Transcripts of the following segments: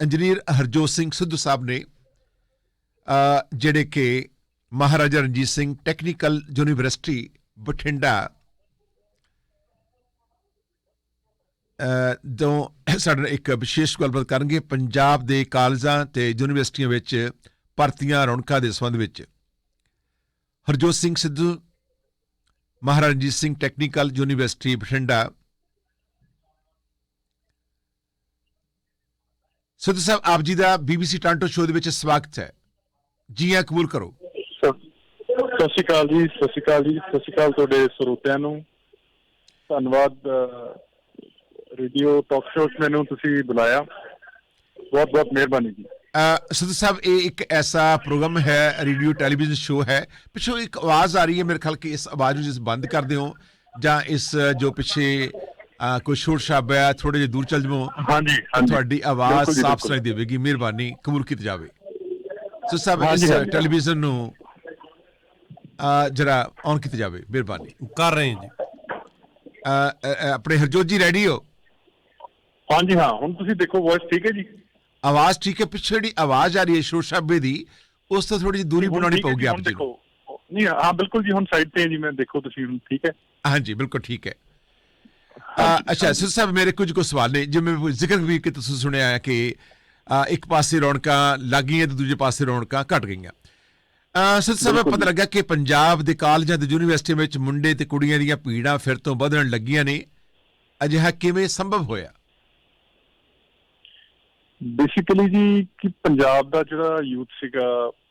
Engineer Harjot Singh Sidhu Sahib ਨੇ ਜਿਹੜੇ ਕਿ ਮਹਾਰਾਜਾ ਰਣਜੀਤ ਸਿੰਘ ਟੈਕਨੀਕਲ ਯੂਨੀਵਰਸਿਟੀ ਬਠਿੰਡਾ ਤੋਂ ਸਾਡੇ ਨਾਲ ਇੱਕ ਵਿਸ਼ੇਸ਼ ਗੱਲਬਾਤ ਕਰਨਗੇ ਪੰਜਾਬ ਦੇ ਕਾਲਜਾਂ ਤੇ ਯੂਨੀਵਰਸਿਟੀਆਂ ਵਿੱਚ ਭਰਤੀਆਂ ਰੌਣਕਾਂ ਦੇ ਸੰਬੰਧ ਵਿੱਚ। ਹਰਜੋਤ ਸਿੰਘ ਸਿੱਧੂ, ਮਹਾਰਾਜਾ ਰਣਜੀਤ ਸਿੰਘ ਟੈਕਨੀਕਲ ਯੂਨੀਵਰਸਿਟੀ ਬਠਿੰਡਾ ਸਿੱਧੂ ਸਾਹਿਬ ਆਪ ਜੀ ਦਾ ਬੀਬੀਸੀ ਟਾਂਟੋ ਸ਼ੋਅ ਦੇ ਵਿੱਚ ਸਵਾਗਤ ਹੈ। ਜੀ ਆ ਕਬੂਲ ਕਰੋ। ਸਤਿ ਸ਼੍ਰੀ ਅਕਾਲ ਜੀ ਸਤਿ ਸ਼੍ਰੀ ਅਕਾਲ ਜੀ ਸਤਿ ਸ਼੍ਰੀ ਅਕਾਲ ਤੁਹਾਡੇ ਸਰੋਤਿਆਂ ਨੂੰ। ਧੰਨਵਾਦ ਰੇਡੀਓ ਟਾਕ ਸ਼ੋਅ ਮੈਨੂੰ ਤੁਸੀਂ ਬੁਲਾਇਆ। ਬਹੁਤ ਬਹੁਤ ਮਿਹਰਬਾਨੀ ਜੀ। ਸਿੱਧੂ ਸਾਹਿਬ ਇਹ ਇੱਕ ਐਸਾ ਪ੍ਰੋਗਰਾਮ ਹੈ ਰੇਡੀਓ ਟੈਲੀਵਿਜ਼ਨ ਸ਼ੋਅ ਹੈ। ਪਿੱਛੋਂ ਇੱਕ ਆਵਾਜ਼ ਆ ਰਹੀ ਹੈ ਮੇਰੇ ਖਿਆਲ ਕਿ ਇਸ ਆਵਾਜ਼ ਨੂੰ ਜਿਸ ਬੰਦ ਕਰ ਦਿਓ ਜਾਂ ਇਸ ਜੋ ਪਿੱਛੇ ਕੋਈ ਸ਼ੋਰ ਸ਼ਾਬ ਥੋੜੇ ਜਿਹਾ ਦੂਰ ਚੱਲ ਜਾਵੋ। ਹਾਂਜੀ ਹਾਂਜੀ। ਤੁਹਾਡੀ ਆਵਾਜ਼ ਸਾਫ਼। ਸੁਣਾਈ ਦੇਵੇਗੀ ਮਿਹਰਬਾਨੀ ਕਬੂਲ ਕੀਤੀ ਜਾਵੇ। ਸਾਹਿਬ ਹਾਂਜੀ, ਇਸ। ਟੈਲੀਵਿਜ਼ਨ ਨੂੰ ਜਰਾ ਔਨ ਕੀਤੀ ਜਾਵੇ ਮਿਹਰਬਾਨੀ। ਕਰ ਰਹੇ ਹਾਂ ਜੀ। ਆਪਣੇ ਹਰਜੋਤ ਜੀ ਰੈਡੀ ਹੋ? ਹਾਂਜੀ ਹਾਂ ਹੁਣ ਤੁਸੀਂ ਦੇਖੋ ਵੌਇਸ ਠੀਕ ਹੈ ਜੀ? ਆਵਾਜ਼ ਠੀਕ ਹੈ ਪਿੱਛੇ ਜਿਹੜੀ ਆਵਾਜ਼ ਆ ਰਹੀ ਹੈ ਸ਼ੋਰ ਸ਼ਾਬੇ ਦੀ ਉਸ ਤੋਂ ਥੋੜੀ ਜਿਹੀ ਦੂਰੀ ਬਣਾਉਣੀ ਪਊਗੀ ਆਪ ਜੀ ਨੂੰ। ਨਹੀਂ ਹਾਂ ਬਿਲਕੁਲ ਜੀ ਹੁਣ ਸਾਈਡ ਤੇ ਜੀ ਮੈਂ ਦੇਖੋ ਤੁਸੀਂ ਹੁਣ ਠੀਕ ਹੈ? ਹਾਂਜੀ ਬਿਲਕੁਲ ਠੀਕ ਹੈ। ਅੱਛਾ ਸਿਰ ਸਾਹਿਬ ਮੇਰੇ ਕੁਝ ਕੁ ਸਵਾਲ ਨੇ। ਜਿਵੇਂ ਜ਼ਿਕਰ ਵੀ ਕਿ ਤੁਸੀਂ ਸੁਣਿਆ ਹੈ ਕਿ ਇੱਕ ਪਾਸੇ ਰੌਣਕਾਂ ਲੱਗ ਗਈਆਂ ਤੇ ਦੂਜੇ ਪਾਸੇ ਰੌਣਕਾਂ ਘਟ ਗਈਆਂ। ਸਿਰ ਸਾਹਿਬ ਪਤਾ ਲੱਗਾ ਕਿ ਪੰਜਾਬ ਦੇ ਕਾਲਜਾਂ ਤੇ ਯੂਨੀਵਰਸਿਟੀਆਂ ਵਿੱਚ ਮੁੰਡੇ ਤੇ ਕੁੜੀਆਂ ਦੀਆਂ ਭੀੜਾਂ ਫਿਰ ਤੋਂ ਵਧਣ ਲੱਗੀਆਂ ਨੇ। ਅਜਿਹਾ ਕਿਵੇਂ ਸੰਭਵ ਹੋਇਆ? ਬੇਸਿਕਲੀ ਜੀ ਕਿ ਪੰਜਾਬ ਦਾ ਜਿਹੜਾ ਯੂਥ ਸੀਗਾ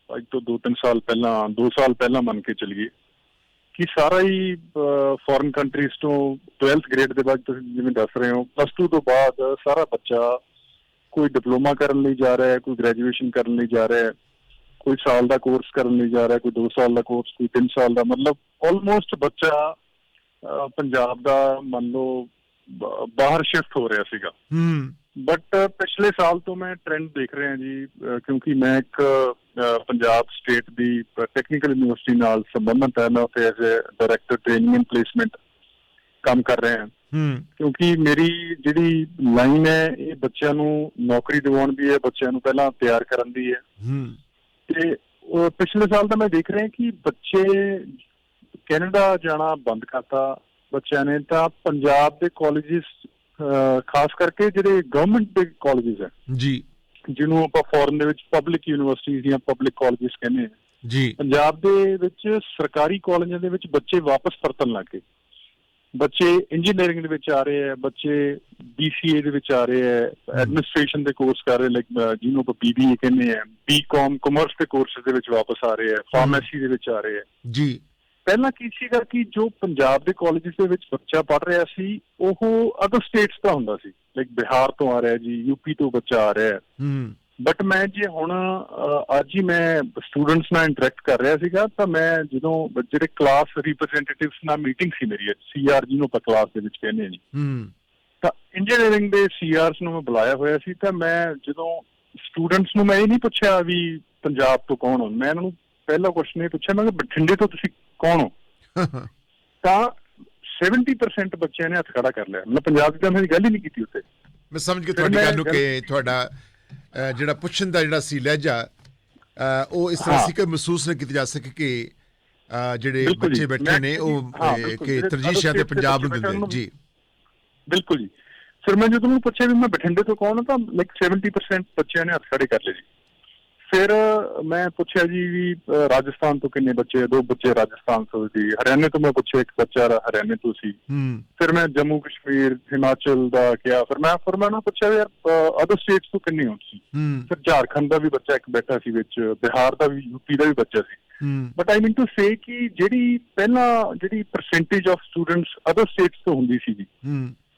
ਅੱਜ ਤੋਂ 2-3 ਸਾਲ ਪਹਿਲਾਂ 2 ਸਾਲ ਪਹਿਲਾਂ ਮੰਨ ਕੇ ਚੱਲੀਏ ਕਿ ਸਾਰਾ ਹੀ ਫੋਰਨ ਕੰਟਰੀਜ਼ ਤੋਂ 12th ਗ੍ਰੇਡ ਦੇ ਬਾਅਦ ਤੁਸੀਂ ਜਿਵੇਂ ਦੱਸ ਰਹੇ ਹੋ ਪਲੱਸ 2 ਤੋਂ ਬਾਅਦ ਸਾਰਾ ਬੱਚਾ ਕੋਈ ਡਿਪਲੋਮਾ ਕਰਨ ਲਈ ਜਾ ਰਿਹਾ ਹੈ, ਕੋਈ ਗ੍ਰੈਜੂਏਸ਼ਨ ਕਰਨ ਲਈ ਜਾ ਰਿਹਾ ਹੈ, ਕੋਈ ਸਾਲ ਦਾ ਕੋਰਸ ਕਰਨ ਲਈ ਜਾ ਰਿਹਾ ਕੋਈ 2 ਸਾਲ ਦਾ ਕੋਰਸ ਕੋਈ 3 ਸਾਲ ਦਾ, ਮਤਲਬ ਆਲਮੋਸਟ ਬੱਚਾ ਪੰਜਾਬ ਦਾ ਮੰਨ ਲਓ ਬਾਹਰ ਸ਼ਿਫਟ ਹੋ ਰਿਹਾ ਸੀਗਾ। ਹੂੰ। ਬਟ ਪਿਛਲੇ ਸਾਲ ਤੋਂ ਮੈਂ ਟ੍ਰੈਂਡ ਦੇਖ ਰਿਹਾ ਜੀ ਕਿਉਂਕਿ ਮੈਂ ਇੱਕ ਪੰਜਾਬ ਸਟੇਟ ਦੀ ਟੈਕਨੀਕਲ ਯੂਨੀਵਰਸਿਟੀ ਨਾਲ ਸੰਬੰਧਿਤ ਹਾਂ। ਮੈਂ ਉੱਥੇ as a director training and placement ਕੰਮ ਕਰ ਰਿਹਾ ਹਾਂ। ਹੂੰ। ਕਿਉਂਕਿ ਮੇਰੀ ਜਿਹੜੀ ਲਾਈਨ ਹੈ ਇਹ ਬੱਚਿਆਂ ਨੂੰ ਨੌਕਰੀ ਦਿਵਾਉਣ ਦੀ ਹੈ ਬੱਚਿਆਂ ਨੂੰ ਪਹਿਲਾਂ ਤਿਆਰ ਕਰਨ ਦੀ ਹੈ। ਹੂੰ। ਤੇ ਉਹ ਪਿਛਲੇ ਸਾਲ ਤਾਂ ਮੈਂ ਦੇਖ ਰਿਹਾ ਕਿ ਬੱਚੇ ਕੈਨੇਡਾ ਜਾਣਾ ਬੰਦ ਕਰਤਾ ਬੱਚਿਆਂ ਨੇ। ਤਾਂ ਪੰਜਾਬ ਦੇ ਕਾਲਜਿਸ ਖਾਸ ਕਰਕੇ ਜਿਹੜੇ ਗਵਰਨਮੈਂਟ ਦੇ ਕਾਲਜਿਸ ਹੈ। ਜੀ। ਜਿਹਨੂੰ ਆਪਾਂ ਫੋਰਨ ਦੇ ਵਿੱਚ ਪਬਲਿਕ ਯੂਨੀਵਰਸਿਟੀਆਂ ਜਾਂ ਪਬਲਿਕ ਕਾਲਜਿਸ ਕਹਿੰਦੇ ਆ ਜੀ। ਪੰਜਾਬ ਦੇ ਵਿੱਚ ਸਰਕਾਰੀ ਕਾਲਜਾਂ ਦੇ ਵਿੱਚ ਬੱਚੇ ਵਾਪਸ ਪਰਤਣ ਲੱਗ ਬੱਚੇ ਇੰਜੀਨੀਅਰਿੰਗ ਦੇ ਵਿੱਚ ਆ ਰਹੇ ਆ ਬੱਚੇ BCA ਦੇ ਵਿੱਚ ਆ ਰਹੇ ਆ ਐਡਮਿਨਿਸਟ੍ਰੇਸ਼ਨ ਦੇ ਕੋਰਸ ਕਰ ਰਹੇ ਲਾਈਕ ਜਿਹਨੂੰ ਆਪਾਂ BBA ਕਹਿੰਦੇ ਆ BCom ਕਮਰਸ ਦੇ ਕੋਰਸਸ ਦੇ ਵਿੱਚ ਵਾਪਸ ਆ ਰਹੇ ਆ ਫਾਰਮੇਸੀ ਦੇ ਵਿੱਚ ਆ ਰਹੇ ਆ ਜੀ। ਪਹਿਲਾਂ ਕੀ ਸੀਗਾ ਕਿ ਜੋ ਪੰਜਾਬ ਦੇ ਕਾਲਜਿਸ ਦੇ ਵਿੱਚ ਬੱਚਾ ਪੜ ਰਿਹਾ ਸੀ ਉਹ ਅਦਰ ਸਟੇਟਸ ਦਾ ਹੁੰਦਾ ਸੀ। ਲਾਈਕ ਬਿਹਾਰ ਤੋਂ ਆ ਰਿਹਾ ਜੀ ਯੂਪੀ ਤੋਂ ਬੱਚਾ ਆ ਰਿਹਾ। ਹੂੰ। ਬਟ ਮੈਂ ਜੇ ਹੁਣ ਅੱਜ ਹੀ ਮੈਂ ਸਟੂਡੈਂਟਸ ਨਾਲ ਇੰਟਰੈਕਟ ਕਰ ਰਿਹਾ ਸੀਗਾ ਤਾਂ ਮੈਂ ਜਦੋਂ ਜਿਹੜੇ ਕਲਾਸ ਰਿਪਰੈਜ਼ੈਂਟੇਟਿਵਸ ਨਾਲ ਮੀਟਿੰਗ ਸੀ ਮੇਰੀ ਸੀਆਰ ਜਿਹਨੂੰ ਆਪਾਂ ਕਲਾਸ ਦੇ ਵਿੱਚ ਕਹਿੰਦੇ ਜੀ। ਹੂੰ। ਤਾਂ ਇੰਜੀਨੀਅਰਿੰਗ ਦੇ ਸੀਆਰਸ ਨੂੰ ਮੈਂ ਬੁਲਾਇਆ ਹੋਇਆ ਸੀ ਤਾਂ ਮੈਂ ਜਦੋਂ ਸਟੂਡੈਂਟਸ ਨੂੰ ਮੈਂ ਇਹ ਨਹੀਂ ਪੁੱਛਿਆ ਵੀ ਪੰਜਾਬ ਤੋਂ ਕੌਣ ਹੋ ਮੈਂ ਇਹਨਾਂ ਨੂੰ ਪਹਿਲਾ ਕੁਐਸਚਨ ਇਹ ਪੁੱਛਿਆ ਮੈਂ ਕਿ ਬਠਿੰਡੇ ਤੋਂ ਤੁਸੀਂ ਕੌਣ ਹੋ? ਤਾਂ 70% ਬੱਚਿਆਂ ਨੇ ਹੱਥ ਖੜਾ ਕਰ ਲਿਆ। ਮਤਲਬ ਪੰਜਾਬ ਦੀ ਤਾਂ ਮੇਰੀ ਗੱਲ ਹੀ ਨਹੀਂ ਕੀਤੀ ਉੱਤੇ ਮੈਂ ਸਮਝ ਗਿਆ ਤੁਹਾਡੀ ਗੱਲ ਨੂੰ ਕਿ ਤੁਹਾਡਾ ਜਿਹੜਾ ਪੁੱਛਣ ਦਾ ਜਿਹੜਾ ਸੀ ਲਹਿਜਾ ਉਹ ਇਸ ਤਰ੍ਹਾਂ। ਸੀ ਕਿ ਮਹਿਸੂਸ ਨਾ ਕੀਤੀ ਜਾ ਸਕੇ ਕਿ ਜਿਹੜੇ ਬੱਚੇ। ਬੈਠੇ ਨੇ ਉਹ। ਕਿ ਤਰਜੀਹ ਤੇ ਪੰਜਾਬ ਨੂੰ ਦਿੰਦੇ ਜੀ। ਬਿਲਕੁਲ ਜੀ। ਫਿਰ ਮੈਂ ਜਦੋਂ ਉਹਨੂੰ ਪੁੱਛਿਆ ਵੀ ਮੈਂ ਬਠਿੰਡੇ ਤੋਂ ਕੌਣ ਹਾਂ ਤਾਂ ਲਾਈਕ 70% ਬੱਚਿਆਂ ਨੇ ਹੱਥ ਖੜੇ ਕਰ ਲਏ ਜੀ। ਫਿਰ ਮੈਂ ਪੁੱਛਿਆ ਜੀ ਵੀ ਰਾਜਸਥਾਨ ਤੋਂ ਕਿੰਨੇ ਬੱਚੇ ਦੋ ਬੱਚੇ ਰਾਜਸਥਾਨ ਤੋਂ ਸੀ। ਹਰਿਆਣੇ ਤੋਂ ਮੈਂ ਪੁੱਛਿਆ ਇੱਕ ਬੱਚਾ ਹਰਿਆਣੇ ਤੋਂ ਸੀ। ਫਿਰ ਮੈਂ ਜੰਮੂ ਕਸ਼ਮੀਰ ਹਿਮਾਚਲ ਦਾ ਕਿਹਾ। ਫਿਰ ਮੈਂ ਫਿਰ ਮੈਂ ਉਹਨੂੰ ਪੁੱਛਿਆ ਯਾਰ ਅਦਰ ਸਟੇਟਸ ਤੋਂ ਕਿੰਨੇ ਹੋ ਹੂੰ। ਫਿਰ ਝਾਰਖੰਡ ਦਾ ਵੀ ਬੱਚਾ ਇੱਕ ਬੈਠਾ ਸੀ ਵਿੱਚ ਬਿਹਾਰ ਦਾ ਵੀ ਯੂਪੀ ਦਾ ਵੀ ਬੱਚਾ ਸੀ। But I mean to say ਕਿ ਜਿਹੜੀ ਪਹਿਲਾਂ ਜਿਹੜੀ percentage of students other states ਤੋਂ ਹੁੰਦੀ ਸੀ ਜੀ